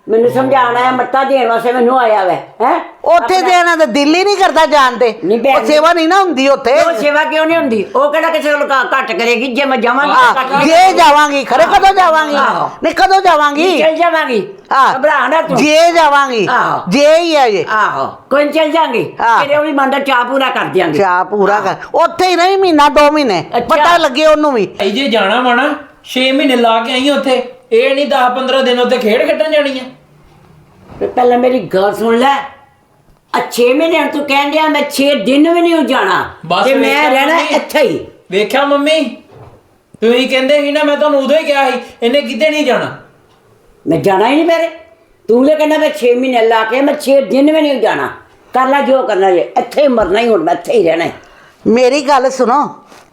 ਮੈਨੂੰ ਸਮਝਾਣਾ ਹੈ ਮੱਤਾ ਦੇਣ ਵਾਸਤੇ ਮੈਨੂੰ ਆਇਆ ਵੈ ਹੈ? ਉੱਥੇ ਤਾਂ ਦਿਲ ਹੀ ਨਹੀਂ ਕਰਦਾ ਜਾਣ ਨਹੀਂ ਭੈਣ ਉਹ ਸੇਵਾ ਨਹੀਂ ਨਾ ਹੁੰਦੀ ਉੱਥੇ। ਉਹ ਸੇਵਾ ਕਿਉਂ ਨਹੀਂ ਹੁੰਦੀ? ਉਹ ਕਿਹੜਾ ਕਿਸੇ ਕੋਲ ਘ- ਘੱਟ ਕਰੇਗੀ? ਜੇ ਮੈਂ ਜਾਵਾਂਗੀ ਤਾਂ ਜੇ ਜਾਵਾਂਗੀ ਖਰੇ ਕਦੋਂ ਜਾਵਾਂਗੀ? ਆਹੋ। ਨਹੀਂ ਕਦੋਂ ਜਾਵਾਂਗੀ? ਚੱਲ ਜਾਵਾਂਗੀ। ਹਾਂ। ਘਬਰਾ ਨਾ ਤੂੰ। ਜੇ ਜਾਵਾਂਗੀ ਆਹੋ। ਜੇ ਹੀ ਆ ਜੇ। ਆਹੋ। ਕੋਈ ਨੀ ਚੱਲ ਜਾਾਂਗੇ। ਹਾਂ। ਤੇਰੇ ਉਹ ਵੀ ਮੰਦਾ ਚਾਹ ਪੂਰਾ ਕਰ ਦਿਆਂਗੇ। ਚਾ ਪੂਰਾ ਕਰ। ਉੱਥੇ ਹੀ ਨਹੀਂ ਮਹੀਨਾ ਦੋ ਮਹੀਨੇ। ਅੱਛਾ। ਪਤਾ ਲੱਗੇ ਉਹਨੂੰ ਵੀ। ਭਾਈ ਜੇ ਜਾਣਾ ਵਾ ਨਾ 6 ਮਹੀਨੇ ਲਾ ਕੇ ਆਈ ਉੱਥੇ। ਇਹ ਨਹੀਂ 10 15 ਦਿਨ ਉੱਥੇ ਖੇਡ ਖੇਡਣ ਜਾਣੀ ਆ। ਤੇ ਪਹਿਲਾਂ ਮੇਰੀ ਗੱਲ ਸੁਣ ਲੈ। ਆ 6 ਮਹੀਨੇ ਤੂੰ ਕਹਿਣ ਡਿਆ ਮੈਂ 6 ਦਿਨ ਵੀ ਨਹੀਂ ਜਾਣਾ। ਬਸ ਤੇ ਮੈਂ ਵੇਖਿਆ ਰਹਿਣਾ ਮੰਮੀ। ਇੱਥੇ ਹੀ। ਵੇਖਿਆ ਮੰਮੀ? ਤੁਸੀਂ ਕਹਿੰਦੇ ਸੀ ਨਾ ਮੈਂ ਤੁਹਾਨੂੰ ਉਦੋਂ ਹੀ ਕਿਹਾ ਸੀ ਇਹਨੇ ਕਿਤੇ ਨਹੀਂ ਜਾਣਾ। ਮੈਂ ਜਾਣਾ ਹੀ ਨਹੀਂ ਮੇਰੇ ਤੂੰ ਲੈ ਕਹਿੰਦਾ ਮੈਂ 6 ਮਹੀਨੇ ਲਾ ਕੇ ਮੈਂ 6 ਦਿਨ ਵੀ ਨਹੀਂ ਜਾਣਾ। ਕਰ ਲੈ ਜੋ ਕਰਨਾ ਜੇ ਇੱਥੇ ਹੀ ਮਰਨਾ ਹੀ ਹੁਣ ਮੈਂ ਇੱਥੇ ਹੀ ਰਹਿਣਾ। ਹੈ ਮੇਰੀ ਗੱਲ ਸੁਣੋ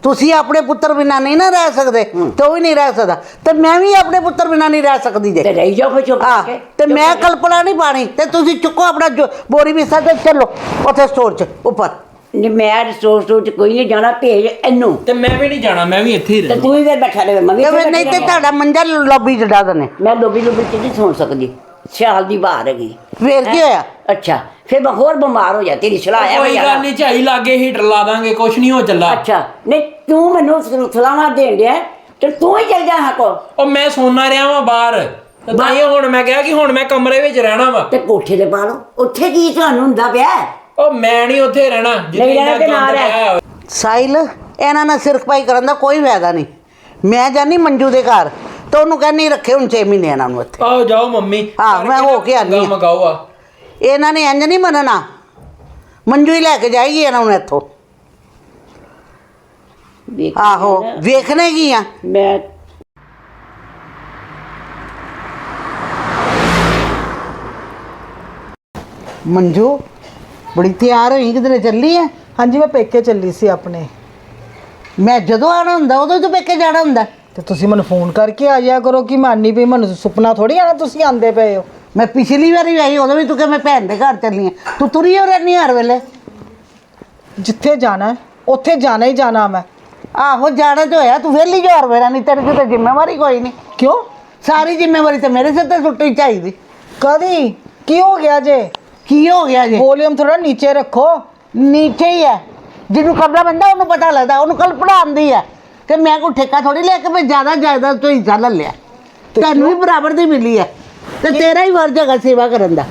ਤੁਸੀਂ ਆਪਣੇ ਪੁੱਤਰ ਬਿਨਾਂ ਨਹੀਂ ਨਾ ਰਹਿ ਸਕਦੇ ਤੇ ਉਹ ਵੀ ਨਹੀਂ ਰਹਿ ਸਕਦਾ। ਤੇ ਮੈਂ ਵੀ ਆਪਣੇ ਪੁੱਤਰ ਬਿਨਾਂ ਨਹੀਂ ਰਹਿ ਸਕਦੀ ਜੇ। ਤੇ ਰਹੀ ਜਾਓ ਫਿਰ ਚੁੱਪ ਕਰਕੇ ਤੇ ਮੈਂ ਕਲਪਨਾ ਨਹੀਂ ਪਾਣੀ ਤੇ ਤੁਸੀਂ ਚੁੱਕੋ ਆਪਣਾ ਜੋ- ਬੋਰੀ ਵਿਸਾ ਤੇ ਚੱਲੋ ਉੱਥੇ ਸਟੋਰ 'ਚ ਉੱਪਰ। ਨਹੀਂ ਮੈਂ ਰਿਸੋਰਸ ਚ ਕੋਈ ਨਹੀਂ ਜਾਣਾ ਭੇਜ ਇਹਨੂੰ। ਤੇ ਮੈਂ ਵੀ ਨਹੀਂ ਜਾਣਾ ਮੈਂ ਵੀ ਇੱਥੇ ਹੀ ਤੇ ਰਹਿਣਾ। ਤੂੰ ਵੀ ਫਿਰ ਬੈਠਾ ਰਹੇ ਮੈਂ ਵੀ ਤੇ ਇੱਥੇ ਫਿਰ ਨਹੀਂ ਤੇ ਬੈਠੀ ਰਹਿਣਾ। ਤੁਹਾਡਾ ਮੰਜਾ ਲੌਬੀ 'ਚ ਡਾ ਦਨੇ ਮੈਂ ਲੋਬੀ ਲੋਬੀ ਚ ਨਹੀਂ ਸੌਂ ਸਕਦੀ? ਸਿਆਲ ਦੀ ਬਾਹਰ ਹੈਗੀ। ਫੇਰ ਕੀ ਹੋਇਆ? ਅੱਛਾ। ਫਿਰ ਮੈਂ ਹੋਰ ਬਿਮਾਰ ਹੋ ਜਾ ਤੇਰੀ ਸਲਾਹ ਹੈ ਕੋਈ ਗੱਲ ਨਹੀਂ ਝਾਈ ਲਾਗੇ ਹੀਟਰ ਲਾ ਦਾਂਗੇ ਕੁਛ ਨਹੀਂ ਹੋ ਚੱਲਾ ਅੱਛਾ ਨਹੀਂ ਤੂੰ ਮੈਨੂੰ ਸਲਾਹਾਂ ਦੇਣ ਡਿਆ ਤੇ ਤੂੰ ਹੀ ਚੱਲ ਜਾ ਹਾਂ ਕੋ ਉਹ ਮੈਂ ਸੋਨਾ ਰਿਹਾ ਵਾਂ ਬਾਹਰ। ਤੇ ਤਾਂ ਹੀ ਹੁਣ ਮੈਂ ਕਿਹਾ ਕਿ ਹੁਣ ਮੈਂ ਕਮਰੇ ਵਿੱਚ ਰਹਿਣਾ ਵਾ। ਤੇ ਕੋਠੇ ਤੇ ਪਾ ਲਓ ਉੱਥੇ ਕੀ ਤੁਹਾਨੂੰ ਹੁੰਦਾ ਪਿਆ? ਉਹ ਮੈਂ ਨਹੀਂ ਉੱਥੇ ਰਹਿਣਾ ਨਹੀਂ ਰਹਿਣਾ ਤੇ ਨਾ ਗੰਦ ਰਹਿ। ਪਿਆ ਹੋਇਆ। ਸਾਹਿਲ ਇਹਨਾਂ ਨਾਲ ਸਿਰਖਪਾਈ ਕਰਨ ਦਾ ਕੋਈ ਫਾਇਦਾ ਨਹੀਂ। ਮੈਂ ਜਾਨੀ ਮੰਜੂ ਦੇ ਘਰ ਤੇ ਉਹਨੂੰ ਕਹਿੰਨੀ ਰੱਖੇ ਹੁਣ 6 ਮਹੀਨੇ ਇਹਨਾਂ ਨੂੰ ਇੱਥੇ। ਆਓ ਜਾਓ ਮੰਮੀ ਹਾਂ, ਮੈਂ ਹੋ ਕੇ ਆਨੀ ਆਂ। ਮਗਾਓ ਆ। ਇਹਨਾਂ ਨੇ ਇੰਜ ਨਹੀਂ ਮੰਨਣਾ। ਮੰਜੂ ਹੀ ਲੈ ਕੇ ਜਾਏਗੀ ਇਹਨਾਂ ਨੂੰ ਇੱਥੋਂ। ਵੇਖ ਆਹੋ ਵੇਖਣੇ ਕੀ ਆ? ਮੈਂ ਮੰਜੂ ਬੜੀ ਤਿਆਰ ਹੋਈ ਕਿਧਰੇ ਚੱਲੀ ਆ ਹਾਂਜੀ ਮੈਂ ਪੇਕੇ ਚੱਲੀ ਸੀ ਆਪਣੇ। ਮੈਂ ਜਦੋਂ ਆਣਾ ਹੁੰਦਾ ਉਦੋਂ ਤੂੰ ਪੇਕੇ ਜਾਣਾ ਹੁੰਦਾ। ਤੇ ਤੁਸੀਂ ਮੈਨੂੰ ਫੋਨ ਕਰਕੇ ਆ ਜਾਇਆ ਕਰੋ ਕਿ ਮੈਂ ਆਨੀ ਪਈ ਮੈਨੂੰ ਸੁਪਨਾ ਥੋੜੀ ਆਣਾ ਤੁਸੀਂ ਆਂਦੇ ਪਏ ਹੋ। ਮੈਂ ਪਿਛਲੀ ਵਾਰੀ ਆਈ ਉਦੋਂ ਵੀ ਤੂੰ ਕਿ ਮੈਂ ਭੈਣ ਦੇ ਘਰ ਚੱਲੀ ਆ। ਤੂੰ ਤੁਰੀ ਹੋ ਰਹਿਨੀ ਹਰ ਵੇਲੇ? ਜਿੱਥੇ ਜਾਣਾ ਹੈ, ਉੱਥੇ ਜਾਣਾ ਹੀ ਜਾਣਾ ਮੈਂ। ਆਹੋ ਜਾਣਾ ਤੇ ਹੋਇਆ ਤੂੰ ਵਿਹਲੀ ਜੋ ਹਰ ਵੇਲੇ ਨਹੀਂ ਤੇਰੇ ਕੋਲ ਤਾਂ ਜ਼ਿੰਮੇਵਾਰੀ ਕੋਈ ਨਹੀਂ। ਕਿਉਂ? ਸਾਰੀ ਜ਼ਿੰਮੇਵਾਰੀ ਤੇ ਮੇਰੇ ਸਿਰ ਤੇ ਸੁੱਟਣੀ ਚਾਹੀਦੀ। ਕਦੀ? ਕੀ ਹੋ ਗਿਆ ਜੇ? ਕੀ ਹੋ ਗਿਆ ਜੀ? ਵੋਲੀਅਮ ਥੋੜਾ ਨੀਚੇ ਰੱਖੋ। ਨੀਚੇ ਹੀ ਹੈ। ਜਿਹਨੂੰ ਕਮਰਾ ਬੰਦਾ ਉਹਨੂੰ ਪਤਾ ਲੱਗਦਾ ਉਹਨੂੰ ਕਲਪਨਾ ਆਉਂਦੀ ਹੈ। ਕਿ ਮੈਂ ਕੋਈ ਠੇਕਾ ਥੋੜੀ ਲੈ ਕੇ ਮੈਂ ਜ਼ਿਆਦਾ ਜਾਇਦਾਦ ਤੋਂ ਹਿੱਸਾ ਲੈ ਲਿਆ। ਤੈਨੂੰ ਵੀ ਬਰਾਬਰ ਦੀ ਮਿਲੀ ਹੈ। ਤੇ ਤੇਰਾ ਹੀ ਫਰਜ਼ ਹੈਗਾ ਸੇਵਾ ਕਰਨ ਦਾ।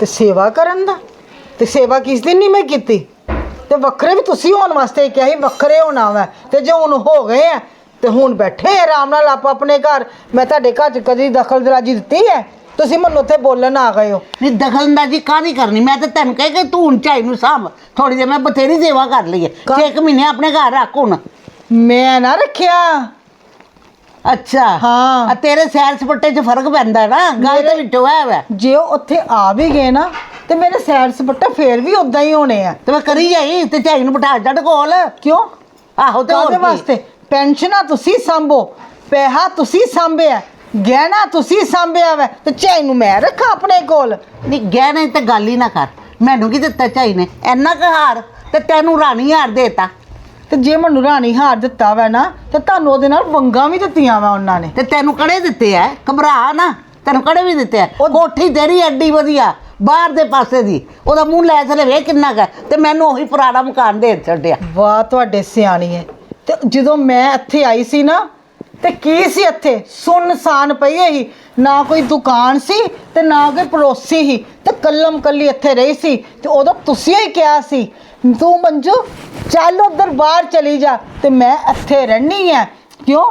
ਤੇ ਸੇਵਾ ਕਰਨ ਦਾ? ਤੇ ਸੇਵਾ ਕਿਸ ਦਿਨ ਨਹੀਂ ਮੈਂ ਕੀਤੀ? ਤੇ ਵੱਖਰੇ ਵੀ ਤੁਸੀਂ ਹੋਣ ਵਾਸਤੇ ਕਿਹਾ ਸੀ ਵੱਖਰੇ ਹੋਣਾ ਵਾ। ਤੇ ਜੇ ਹੁਣ ਹੋ ਗਏ ਆ ਤੇ ਹੁਣ ਬੈਠੇ ਆ ਆਰਾਮ ਨਾਲ ਆਪਾਂ ਆਪਣੇ ਘਰ। ਮੈਂ ਤੁਹਾਡੇ ਘਰ 'ਚ ਕਦੀ ਦਖਲਅੰਦਾਜ਼ੀ ਦਿੱਤੀ ਹੈ? ਤੁਸੀਂ ਮੈਨੂੰ ਉੱਥੇ ਬੋਲਣ ਆ ਗਏ ਹੋ। ਨਹੀਂ ਦਖਲਅੰਦਾਜ਼ੀ ਕਾਹਦੀ ਕਰਨੀ? ਮੈਂ ਤਾਂ ਤੈਨੂੰ ਕਹਿ ਕੇ ਤੂੰ ਹੁਣ ਝਾਈ ਨੂੰ ਸਾਂਭ। ਥੋੜੀ ਜਿਹੀ ਮੈਂ ਬਥੇਰੀ ਸੇਵਾ ਕਰ ਲਈ ਹੈ। ਕਾ- ਛੇ ਇੱਕ ਮਹੀਨੇ ਆਪਣੇ ਘਰ ਰੱਖ ਹੁਣ। ਮੈਂ ਨਾ ਰੱਖਿਆ। ਅੱਛਾ। ਹਾਂ। ਆ ਤੇਰੇ ਸੈਰ ਸਪੱਟੇ 'ਚ ਫ਼ਰਕ ਪੈਂਦਾ ਨਾ ਗੱਲ ਤੇ ਵਿੱਚੋਂ ਹੈ ਵਾ। ਜੇ ਉਹ ਉੱਥੇ ਆ ਵੀ ਗਏ ਨਾ ਤੇ ਮੇਰੇ ਸੈਰ ਸਪੱਟਾ ਫੇਰ ਵੀ ਉਦਾਂ ਹੀ ਹੋਣੇ ਆ। ਤੇ ਮੈਂ ਕਰੀ ਜਾਈ ਤੇ ਝਾਈ ਨੂੰ ਬਿਠਾ ਛੱਡ ਕੋਲ। ਕਿਉਂ? ਆਹੋ ਤੇ ਹੋਰ ਕਾਹਦੇ ਕੀ? ਵਾਸਤੇ? ਪੈਨਸ਼ਨਾਂ ਤੁਸੀਂ ਸੰਭੋ ਪੈਸਾ ਤੁਸੀਂ ਸੰਭਿਆ ਗਹਿਣਾ ਤੁਸੀਂ ਸੰਭਿਆ ਵਾ ਤੇ ਝਾਈ ਨੂੰ ਮੈਂ ਰੱਖਾਂ ਆਪਣੇ ਕੋਲ। ਨਹੀਂ ਗਹਿਣੇ ਤੇ ਗੱਲ ਹੀ ਨਾ ਕਰ। ਮੈਨੂੰ ਕੀ ਦਿੱਤਾ ਝਾਈ ਨੇ? ਇੰਨਾ ਕੁ ਹਾਰ ਤੇ ਤੈਨੂੰ ਰਾਣੀ ਹਾਰ ਦੇਤਾ। ਤੇ ਜੇ ਮੈਨੂੰ ਰਾਣੀ ਹਾਰ ਦਿੱਤਾ ਵਾ ਨਾ ਤੇ ਤੁਹਾਨੂੰ ਉਹਦੇ ਨਾਲ ਵੰਗਾਂ ਵੀ ਦਿੱਤੀਆਂ ਵਾ ਉਹਨਾਂ ਨੇ। ਤੇ ਤੈਨੂੰ ਕੜੇ ਦਿੱਤੇ ਐ? ਘਬਰਾ ਨਾ। ਤੈਨੂੰ ਕੜੇ ਵੀ ਦਿੱਤੇ ਐ? ਕੋਠੀ ਤੇਰੀ ਐਡੀ ਵਧੀਆ ਬਾਹਰ ਦੇ ਪਾਸੇ ਦੀ। ਉਹਦਾ ਮੂੰਹ ਲੈ ਚਲੇ ਵੇ ਕਿੰਨਾ ਕੁ ਤੇ ਮੈਨੂੰ ਉਹੀ ਪੁਰਾਣਾ ਮਕਾਨ ਦੇ ਛੱਡਿਆ ਵਾਹ ਤੁਹਾਡੇ ਸਿਆਣੀ ਹੈ ਤੇ ਜਦੋਂ ਮੈਂ ਇੱਥੇ ਆਈ ਸੀ ਨਾ ਤੇ ਕੀ ਸੀ ਇੱਥੇ? ਸੁੰਨਸਾਨ ਪਈ ਹੀ ਨਾ ਕੋਈ ਦੁਕਾਨ ਸੀ ਤੇ ਨਾ ਕੋਈ ਪੜੋਸੀ ਹੀ ਤੇ ਕੱਲਮ ਕੱਲੀ ਇੱਥੇ ਰਹੀ ਸੀ। ਤੇ ਉਦੋਂ ਤੁਸੀਂ ਹੀ ਕਿਹਾ ਸੀ ਤੂੰ ਮੰਜੂ ਚੱਲ ਉਧਰ ਬਾਹਰ ਚਲੀ ਜਾ ਤੇ ਮੈਂ ਇੱਥੇ ਰਹਿਣੀ ਹੈ ਕਿਉਂ?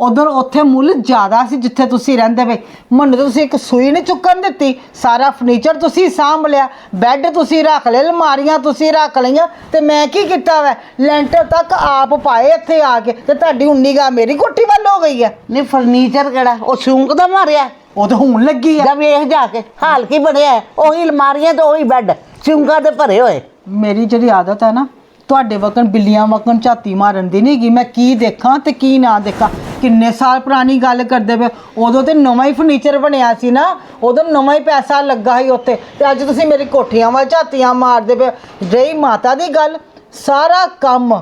ਉਧਰ ਉੱਥੇ ਮੁੱਲ ਜ਼ਿਆਦਾ ਸੀ ਜਿੱਥੇ ਤੁਸੀਂ ਰਹਿੰਦੇ ਵੇ। ਮੈਨੂੰ ਤੁਸੀਂ ਇੱਕ ਸੂਈ ਨਹੀਂ ਚੁੱਕਣ ਦਿੱਤੀ। ਸਾਰਾ ਫਰਨੀਚਰ ਤੁਸੀਂ ਸਾਂਭ ਲਿਆ ਬੈੱਡ ਤੁਸੀਂ ਰੱਖ ਲਏ ਅਲਮਾਰੀਆਂ ਤੁਸੀਂ ਰੱਖ ਲਈਆਂ ਤੇ ਮੈਂ ਕੀ ਕੀਤਾ ਵੈ? ਲੈਂਟਰ ਤੱਕ ਆਪ ਪਾਏ ਇੱਥੇ ਆ ਕੇ ਤੇ ਤੁਹਾਡੀ ਉੰਨੀਗਾ ਮੇਰੀ ਕੋਠੀ ਵੱਲ ਹੋ ਗਈ ਹੈ ਨਹੀਂ ਫਰਨੀਚਰ ਕਿਹੜਾ? ਉਹ ਸ਼ੌਂਕ ਦਾ ਮਾਰਿਆ। ਉਹ ਤਾਂ ਹੁਣ ਲੱਗੀ ਆ। ਜਾਂ ਵੇਖ ਜਾ ਕੇ ਹਾਲ ਕੀ ਬਣਿਆ? ਹੈ? ਉਹੀ ਅਲਮਾਰੀਆਂ ਤੇ ਉਹੀ ਬੈੱਡ ਸ਼ੌਂਕਾਂ ਦੇ ਭਰੇ ਹੋਏ। ਮੇਰੀ ਜਿਹੜੀ ਆਦਤ ਹੈ ਨਾ, ਤੁਹਾਡੇ ਵਕਨ ਬਿੱਲੀਆਂ ਵਕਨ ਝਾਤੀ ਮਾਰਨ ਦੀ ਨਹੀਂ ਮੈਂ ਕੀ ਦੇਖਾਂ ਤੇ ਕੀ ਨਾ ਦੇਖਾਂ? ਕਿੰਨੇ ਸਾਲ ਪੁਰਾਣੀ ਗੱਲ ਕਰਦੇ ਪਏ ਉਦੋਂ ਤੇ ਨਵਾਂ ਹੀ ਫਰਨੀਚਰ ਬਣਿਆ ਸੀ ਨਾ। ਉਦੋਂ ਨਵਾਂ ਹੀ ਪੈਸਾ ਲੱਗਾ ਸੀ ਉੱਥੇ। ਤੇ ਅੱਜ ਤੁਸੀਂ ਮੇਰੀ ਕੋਠੀਆਂ ਵੱਲ ਝਾਤੀਆਂ ਮਾਰਦੇ ਪਏ ਰਹੀ ਮਾਤਾ ਦੀ ਗੱਲ, ਸਾਰਾ ਕੰਮ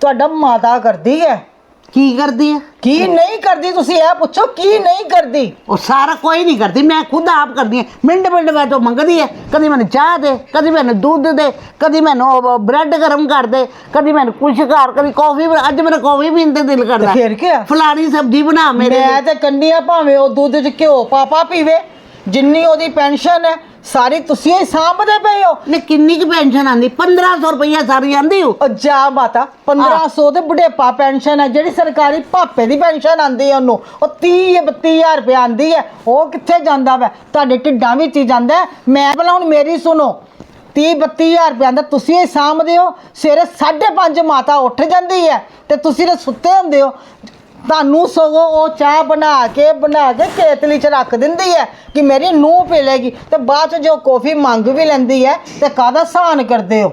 ਤੁਹਾਡਾ ਮਾਤਾ ਕਰਦੀ ਹੈ। ਕੀ ਕਰਦੀ ਹੈ ਕੀ ਨਹੀਂ ਕਰਦੀ ਤੁਸੀਂ ਇਹ ਪੁੱਛੋ ਕੀ ਨਹੀਂ ਕਰਦੀ? ਉਹ ਸਾਰਾ ਕੋਈ ਨਹੀਂ ਕਰਦੀ ਮੈਂ ਖੁਦ ਆਪ ਕਰਦੀ ਹਾਂ ਮਿੰਟ ਮਿੰਟ ਮੈਂ ਤੋਂ ਮੰਗਦੀ ਹੈ ਕਦੀ ਮੈਨੂੰ ਚਾਹ ਦੇ ਕਦੀ ਮੈਨੂੰ ਦੁੱਧ ਦੇ ਕਦੀ ਮੈਨੂੰ ਬ੍ਰੈਡ ਗਰਮ ਕਰ ਦੇ ਕਦੀ ਮੈਨੂੰ ਕੁਛ ਕਰ ਕਦੀ ਕੌਫੀ ਬਣਾ- ਅੱਜ ਮੇਰਾ ਕੌਫੀ ਪੀਣ ਤੇ ਦਿਲ ਕਰਦਾ। ਫਿਰ ਕੀ ਆ? ਫਲਾਣੀ ਸਬਜ਼ੀ ਬਣਾ ਮੇਰੇ ਮੈਂ। ਤੇ ਕੰਡੀਆਂ ਭਾਵੇਂ ਉਹ ਦੁੱਧ 'ਚ ਘਿਓ ਪਾਪਾ ਪੀਵੇ। ਜਿੰਨੀ ਉਹਦੀ ਪੈਨਸ਼ਨ ਹੈ ਸਾਰੀ ਤੁਸੀਂ ਹੀ ਸਾਂਭਦੇ ਪਏ ਹੋ। ਨੇ ਕਿੰਨੀ ਕੁ ਪੈਨਸ਼ਨ ਆਂਦੀ 1500 ਰੁਪਈਆ ਸਾਰੀ ਆਂਦੀ ਹੋ ਉਹ ਜਾ ਮਾਤਾ 1500 ਤੇ ਬੁਢੇਪਾ ਪੈਨਸ਼ਨ ਹੈ ਜਿਹੜੀ ਸਰਕਾਰੀ ਭਾਪੇ ਦੀ ਪੈਨਸ਼ਨ ਆਂਦੀ ਹੈ ਉਹਨੂੰ। ਉਹ 30 32000 ਰੁਪਏ ਆਂਦੀ ਹੈ। ਉਹ ਕਿੱਥੇ ਜਾਂਦਾ ਵੈ? ਤੁਹਾਡੇ ਢਿੱਡਾਂ ਵਿੱਚ ਹੀ ਜਾਂਦਾ ਹੈ। ਮੈਂ ਭਲਾ ਹੁਣ ਮੇਰੀ ਸੁਣੋ। 30 32000 ਰੁਪਏ ਆਂਦਾ ਤੁਸੀਂ ਇਹ ਸਾਂਭਦੇ ਹੋ। ਸਵੇਰੇ 5:30 ਮਾਤਾ ਉੱਠ ਜਾਂਦੀ ਹੈ ਤੇ ਤੁਸੀਂ ਤਾਂ ਸੁੱਤੇ ਹੁੰਦੇ ਹੋ। ਤੁਹਾਨੂੰ ਸਗੋਂ ਉਹ ਚਾਹ ਬਣਾ ਕੇ ਬਣਾ ਕੇ ਕੇਤਲੀ 'ਚ ਰੱਖ ਦਿੰਦੀ ਹੈ ਕਿ ਮੇਰੀ ਨੂੰਹ ਪੀ ਲੇਗੀ ਤੇ ਬਾਅਦ 'ਚ ਜੋ ਕੌਫੀ ਮੰਗ ਵੀ ਲੈਂਦੀ ਹੈ ਤੇ ਕਾਹਦਾ ਸਹਾਨ ਕਰਦੇ ਹੋ?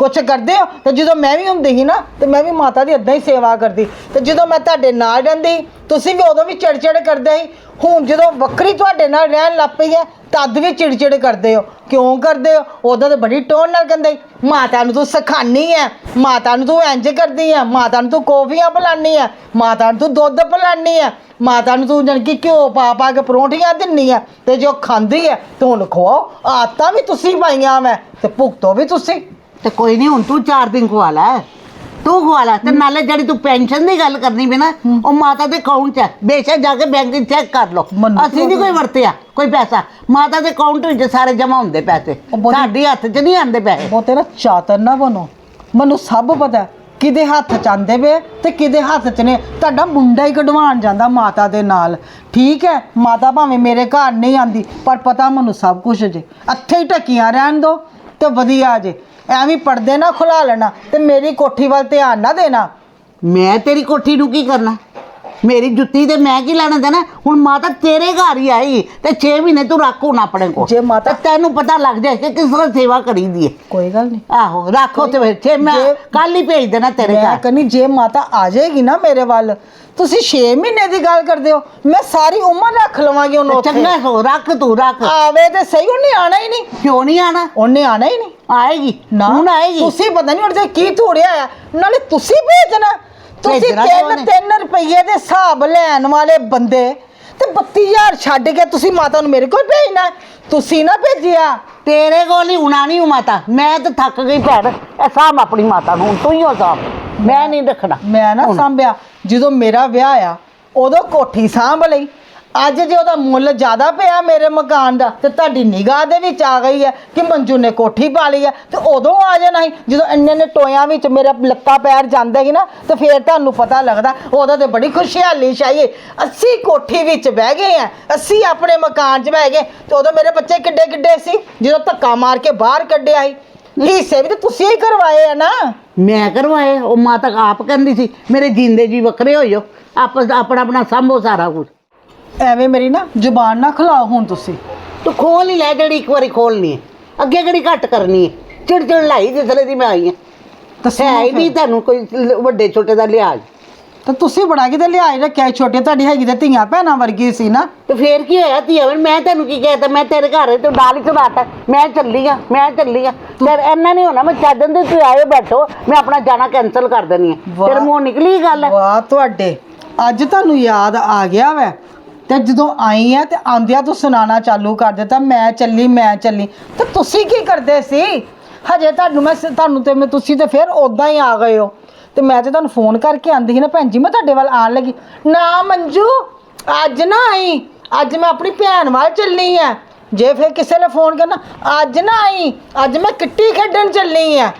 ਕੁਛ ਕਰਦੇ ਹੋ? ਤੇ ਜਦੋਂ ਮੈਂ ਵੀ ਹੁੰਦੀ ਸੀ ਨਾ ਤੇ ਮੈਂ ਵੀ ਮਾਤਾ ਦੀ ਇਦਾਂ ਹੀ ਸੇਵਾ ਕਰਦੀ। ਤੇ ਜਦੋਂ ਮੈਂ ਤੁਹਾਡੇ ਨਾਲ ਰਹਿੰਦੀ ਸੀ, ਤੁਸੀਂ ਵੀ ਉਦੋਂ ਵੀ ਚਿੜਚਿੜ ਕਰਦੇ ਸੀ। ਹੁਣ ਜਦੋਂ ਵੱਖਰੀ ਤੁਹਾਡੇ ਨਾਲ ਰਹਿਣ ਲੱਗ ਪਈ ਹੈ ਤਦ ਵੀ ਚਿੜਚਿੜ ਕਰਦੇ ਹੋ। ਕਿਉਂ ਕਰਦੇ ਹੋ? ਉਦੋਂ ਤੇ ਬੜੀ ਟੋਨ ਨਾਲ ਕਹਿੰਦੇ ਸੀ, ਮਾਤਾ ਨੂੰ ਤੂੰ ਸਿਖਾਨੀ ਹੈ ਮਾਤਾ ਨੂੰ ਤੂੰ ਇੰਜ ਕਰਦੀ ਹੈ ਮਾਤਾ ਨੂੰ ਤੂੰ ਕੌਫੀਆਂ ਪਿਲਾਨੀ ਹੈ ਮਾਤਾ ਨੂੰ ਤੂੰ ਦੁੱਧ ਪਿਲਾਨੀ ਹੈ ਮਾਤਾ ਨੂੰ ਤੂੰ ਜਾਣੀ ਕਿ ਘਿਓ ਪਾ ਪਾ ਕੇ ਪਰੌਂਠੀਆਂ ਦਿੰਨੀ ਹੈ ਤੇ ਜੋ ਖਾਂਦੀ ਹੈ ਤੇ ਹੁਣ ਖਵਾਓ। ਆਤਾਂ ਵੀ ਤੁਸੀਂ ਪਾਈਆਂ ਮੈਂ ਤੇ ਭੁਗਤੋ ਵੀ ਤੁਸੀਂ। ਤੇ ਕੋਈ ਨਹੀਂ ਹੁਣ ਤੂੰ 4 ਦਿਨ ਖਵਾ ਲੈ। ਤੂੰ ਖਵਾ ਲੈ ਤੇ ਨਾਲੇ ਜਿਹੜੀ ਤੂੰ ਪੈਨਸ਼ਨ ਦੀ ਗੱਲ ਕਰਨੀ ਵੀ ਨਾ ਉਹ ਮਾਤਾ ਦੇ ਅਕਾਊਂਟ 'ਚ ਹੈ। ਬੇਸ਼ੱਕ ਜਾ ਕੇ ਬੈਂਕ 'ਚ ਚੈੱਕ ਕਰ ਲਓ। ਮੈਨੂੰ ਅਸੀਂ ਨਹੀਂ ਕੋਈ ਵਰਤਿਆ ਕੋਈ ਪੈਸਾ। ਮਾਤਾ ਦੇ ਅਕਾਊਂਟ ਵਿੱਚ ਸਾਰੇ ਜਮਾ ਹੁੰਦੇ ਪੈਸੇ। ਉਹ ਬੜੀ- ਸਾਡੀ ਹੱਥ 'ਚ ਨਹੀਂ ਆਉਂਦੇ ਪੈਸੇ। ਉਹ ਤੇਰਾ ਚਾਤਰ ਨਾ ਬਣੋ। ਮੈਨੂੰ ਸਭ ਪਤਾ ਹੈ, ਕਿਹਦੇ ਹੱਥ ਚ ਆਂਦੇ ਵੇ ਤੇ ਕਿਹਦੇ ਹੱਥ ਚ ਨੇ। ਤੁਹਾਡਾ ਮੁੰਡਾ ਹੀ ਕਢਵਾਉਣ ਜਾਂਦਾ ਮਾਤਾ ਦੇ ਨਾਲ। ਠੀਕ ਹੈ ਮਾਤਾ ਭਾਵੇਂ ਮੇਰੇ ਘਰ ਨਹੀਂ ਆਂਦੀ ਪਰ ਪਤਾ ਮੈਨੂੰ ਸਭ ਕੁਝ ਜੇ। ਇੱਥੇ ਹੀ ਟਕੀਆਂ ਰਹਿਣ ਦੋ ਤੇ ਵਧੀਆ ਜੇ। ਐਵੇਂ ਪਰਦੇ ਨਾ ਖੁਲਾ ਲੈਣਾ ਤੇ ਮੇਰੀ ਕੋਠੀ ਵੱਲ ਧਿਆਨ ਨਾ ਦੇਣਾ। ਮੈਂ ਤੇਰੀ ਕੋਠੀ ਨੂੰ ਕੀ ਕਰਨਾ? ਮੇਰੀ ਜੁੱਤੀ ਤੇ ਮੈਂ ਕੀ ਲੈਣਾ ਦੇਣਾ? ਹੁਣ ਮਾਤਾ ਤੇਰੇ ਘਰ ਹੀ ਆਈ ਤੇ 6 ਮਹੀਨੇ ਤੂੰ ਰੱਖ ਹੁਣ ਆਪਣੇ ਕੋਲ। ਜੇ ਮਾਤਾ- ਤੇ ਤੈਨੂੰ ਪਤਾ ਲੱਗ ਜਾਏ ਕਿ ਕਿਸ ਤਰ੍ਹਾਂ ਸੇਵਾ ਕਰੀਦੀ ਹੈ ਕੋਈ ਗੱਲ ਨਹੀਂ। ਆਹੋ ਰੱਖੋ ਤੇ ਫਿਰ। ਛੇ ਮੈਂ ਜੇ- ਕੱਲ ਹੀ ਭੇਜ ਦੇਣਾ ਤੇਰੇ ਮੈਂ ਘਰ। ਕਹਿੰਦੀ ਜੇ ਮਾਤਾ ਆ ਜਾਏਗੀ ਨਾ ਮੇਰੇ ਵੱਲ ਤੁਸੀਂ 6 ਮਹੀਨੇ ਦੀ ਗੱਲ ਕਰਦੇ ਹੋ। ਮੈਂ ਸਾਰੀ ਉਮਰ ਰੱਖ ਲਵਾਂਗੀ ਉਹਨੂੰ ਤੇ ਉੱਥੇ। ਚੰਗਾ ਸੋ ਰੱਖ ਤੂੰ ਰੱਖ। ਆਵੇ ਤੇ ਸਹੀ ਉਹਨੇ ਆਣਾ ਹੀ ਨਹੀਂ। ਕਿਉਂ ਨਹੀਂ ਆਣਾ? ਉਹਨੇ ਆਣਾ ਹੀ ਨਹੀਂ। ਆਏਗੀ। ਨਾ। ਹੁਣ ਆਏਗੀ। ਤੁਸੀਂ ਪਤਾ ਨਹੀਂ ਉਹਦੇ 'ਚ ਕੀ ਧੂੜਿਆ ਆ ਨਾਲੇ ਤੁਸੀਂ ਭੇਜਣਾ ਤੁਸੀਂ ਭੇਜਣਾ ਕਿਉਂ 3 ਨੇ? 3 ਰੁਪਏ ਦੇ ਹਿਸਾਬ ਲੈਣ ਵਾਲੇ ਬੰਦੇ ਤੇ 32000 ਛੱਡ ਕੇ ਤੁਸੀਂ ਮਾਤਾ ਨੂੰ ਮੇਰੇ ਕੋਲ ਭੇਜਣਾ। ਹੈ। ਤੁਸੀਂ ਨਾ ਭੇਜਿਆ। ਤੇਰੇ ਕੋਲ ਹੀ ਉਣਾ ਨਹੀਂ ਮਾਤਾ। ਮੈਂ ਤਾਂ ਥੱਕ ਗਈ ਭੈਣ। ਇਹ ਸਾਂਭ ਆਪਣੀ ਮਾਤਾ ਨੂੰ ਹੁਣ ਤੂੰ ਹੀ ਹੋ ਸਾਂਭ। ਮੈਂ ਨਹੀਂ ਰੱਖਣਾ ਮੈਂ ਨਾ ਹੁਣ। ਸਾਂਭਿਆ। ਜਦੋਂ ਮੇਰਾ ਵਿਆਹ ਆ ਉਦੋਂ ਕੋਠੀ ਸਾਂਭ ਲਈ। ਅੱਜ ਜੇ ਉਹਦਾ ਮੁੱਲ ਜ਼ਿਆਦਾ ਪਿਆ ਮੇਰੇ ਮਕਾਨ ਦਾ, ਤੇ ਤੁਹਾਡੀ ਨਿਗਾਹ ਦੇ ਵਿੱਚ ਆ ਗਈ ਹੈ ਕਿ ਮੰਜੂ ਨੇ ਕੋਠੀ ਪਾ ਲਈ ਹੈ, ਤੇ ਉਦੋਂ ਆ ਜਾਣਾ ਸੀ ਜਦੋਂ ਇੰਨੇ ਨੇ ਟੋਇਆਂ ਵਿੱਚ ਮੇਰਾ ਲੱਤਾਂ ਪੈਰ ਜਾਂਦਾ ਸੀ ਨਾ, ਤੇ ਫੇਰ ਤੁਹਾਨੂੰ ਪਤਾ ਲੱਗਦਾ, ਉਹਦਾ ਤੇ ਬੜੀ ਖੁਸ਼ਹਾਲੀ ਛਾਈ ਅਸੀਂ ਕੋਠੀ ਵਿੱਚ ਬਹਿ ਗਏ ਆ ਅਸੀਂ ਆਪਣੇ ਮਕਾਨ 'ਚ ਬਹਿ ਗਏ, ਤੇ ਉਦੋਂ ਮੇਰੇ ਬੱਚੇ ਕਿੱਡੇ ਕਿੱਡੇ ਸੀ, ਜਦੋਂ ਧੱਕਾ ਮਾਰ ਕੇ ਬਾਹਰ ਕੱਢਿਆ ਸੀ। ਹਿੱਸੇ ਵੀ ਤਾਂ ਤੁਸੀਂ ਹੀ ਕਰਵਾਏ ਆ ਨਾ। ਮੈਂ ਕਰਵਾਏ, ਉਹ ਮਾਤਾ ਆਪ ਕਹਿੰਦੀ ਸੀ, ਮੇਰੇ ਜਿੰਦੇ ਜੀ ਵੱਖਰੇ ਹੋਇਓ, ਆਪਸ ਆਪਣਾ ਆਪਣਾ ਸਾਂਭੋ ਸਾਰਾ ਕੁਝ ਐਵੇਂ ਮੇਰੀ ਨਾ ਜ਼ੁਬਾਨ ਨਾ ਖਲਾਓ ਹੁਣ ਤੁਸੀਂ। ਤੂੰ ਖੋਲ ਹੀ ਲੈ ਜਿਹੜੀ ਇੱਕ ਵਾਰੀ ਖੋਲਣੀ ਹੈ। ਅੱਗੇ ਕਿਹੜੀ ਘੱਟ ਕਰਨੀ ਹੈ? ਚਿੜ ਚਿੜ ਲਾਈ ਜਿਸਲੇ ਦੀ ਮੈਂ ਆਈ ਹਾਂ। ਦੱਸੋ ਹੈ ਹੀ ਨਹੀਂ ਤੁਹਾਨੂੰ ਕੋਈ ਲ- ਵੱਡੇ ਛੋਟੇ ਦਾ ਲਿਹਾਜ਼ ਤਾਂ ਤੁਸੀਂ ਬੜਾ ਕਿਤੇ ਲਿਆਏ ਰੱਖਿਆ ਸੀ ਛੋਟੇ ਤੁਹਾਡੀ ਹੈਗੀ ਤੇ ਧੀਆਂ ਭੈਣਾਂ ਵਰਗੀ ਸੀ ਨਾ। ਤੇ ਫੇਰ ਕੀ ਹੋਇਆ ਧੀਆ ਮੈਂ ਤੈਨੂੰ ਕੀ ਕਹਿਤਾ? ਮੈਂ ਤੇਰੇ ਘਰ ਤੇ ਡਾਲ ਹੀ ਚੜਾਤਾ ਮੈਂ ਚੱਲੀ ਆ ਮੈਂ ਚੱਲੀ ਆ ਫਿਰ ਇੰਨਾ ਨਹੀਂ ਹੋਣਾ ਮੈਂ ਛੱਡ ਦਿੰਦੀ ਤੂੰ ਆਇਓ ਬੈਠੋ। ਮੈਂ ਆਪਣਾ ਜਾਣਾ ਕੈਨਸਲ ਕਰ ਦੇਣੀ ਆ ਵਾਹ। ਤੇਰੇ ਮੂੰਹ ਨਿਕਲੀ ਇਹ ਗੱਲ। ਵਾਹ ਤੁਹਾਡੇ। ਅੱਜ ਤੁਹਾਨੂੰ ਯਾਦ ਆ ਗਿਆ ਵੈ। ਤੇ ਜਦੋਂ ਆਈ ਆ ਤੇ ਆਂਦਿਆਂ ਤੂੰ ਸੁਣਾਉਣਾ ਚਾਲੂ ਕਰ ਦਿੱਤਾ, ਮੈਂ ਚੱਲੀ ਮੈਂ ਚੱਲੀ। ਤੇ ਤੁਸੀਂ ਕੀ ਕਰਦੇ ਸੀ? ਹਜੇ ਤੁਹਾਨੂੰ ਮੈਂ ਤੁਹਾਨੂੰ ਤੇ ਮੈਂ, ਤੁਸੀਂ ਤੇ ਫਿਰ ਉਦਾਂ ਹੀ ਆ ਗਏ ਹੋ। ਤੇ ਮੈਂ ਤੇ ਤੁਹਾਨੂੰ ਫੋਨ ਕਰਕੇ ਆਂਦੀ ਸੀ ਨਾ, ਭੈਣ ਜੀ, ਮੈਂ ਤੁਹਾਡੇ ਵੱਲ ਆਣ ਲੱਗੀ। ਨਾ ਮੰਜੂ, ਅੱਜ ਨਾ ਆਈ। ਅੱਜ ਮੈਂ ਆਪਣੀ ਭੈਣ ਵੱਲ ਚੱਲੀ ਆ। ਜੇ ਫਿਰ ਕਿਸੇ ਨੇ ਫੋਨ ਕਰਨਾ, ਅੱਜ ਨਾ ਆਈ। ਅੱਜ ਮੈਂ ਕਿੱਟੀ ਖੇਡਣ ਚੱਲੀ ਆ।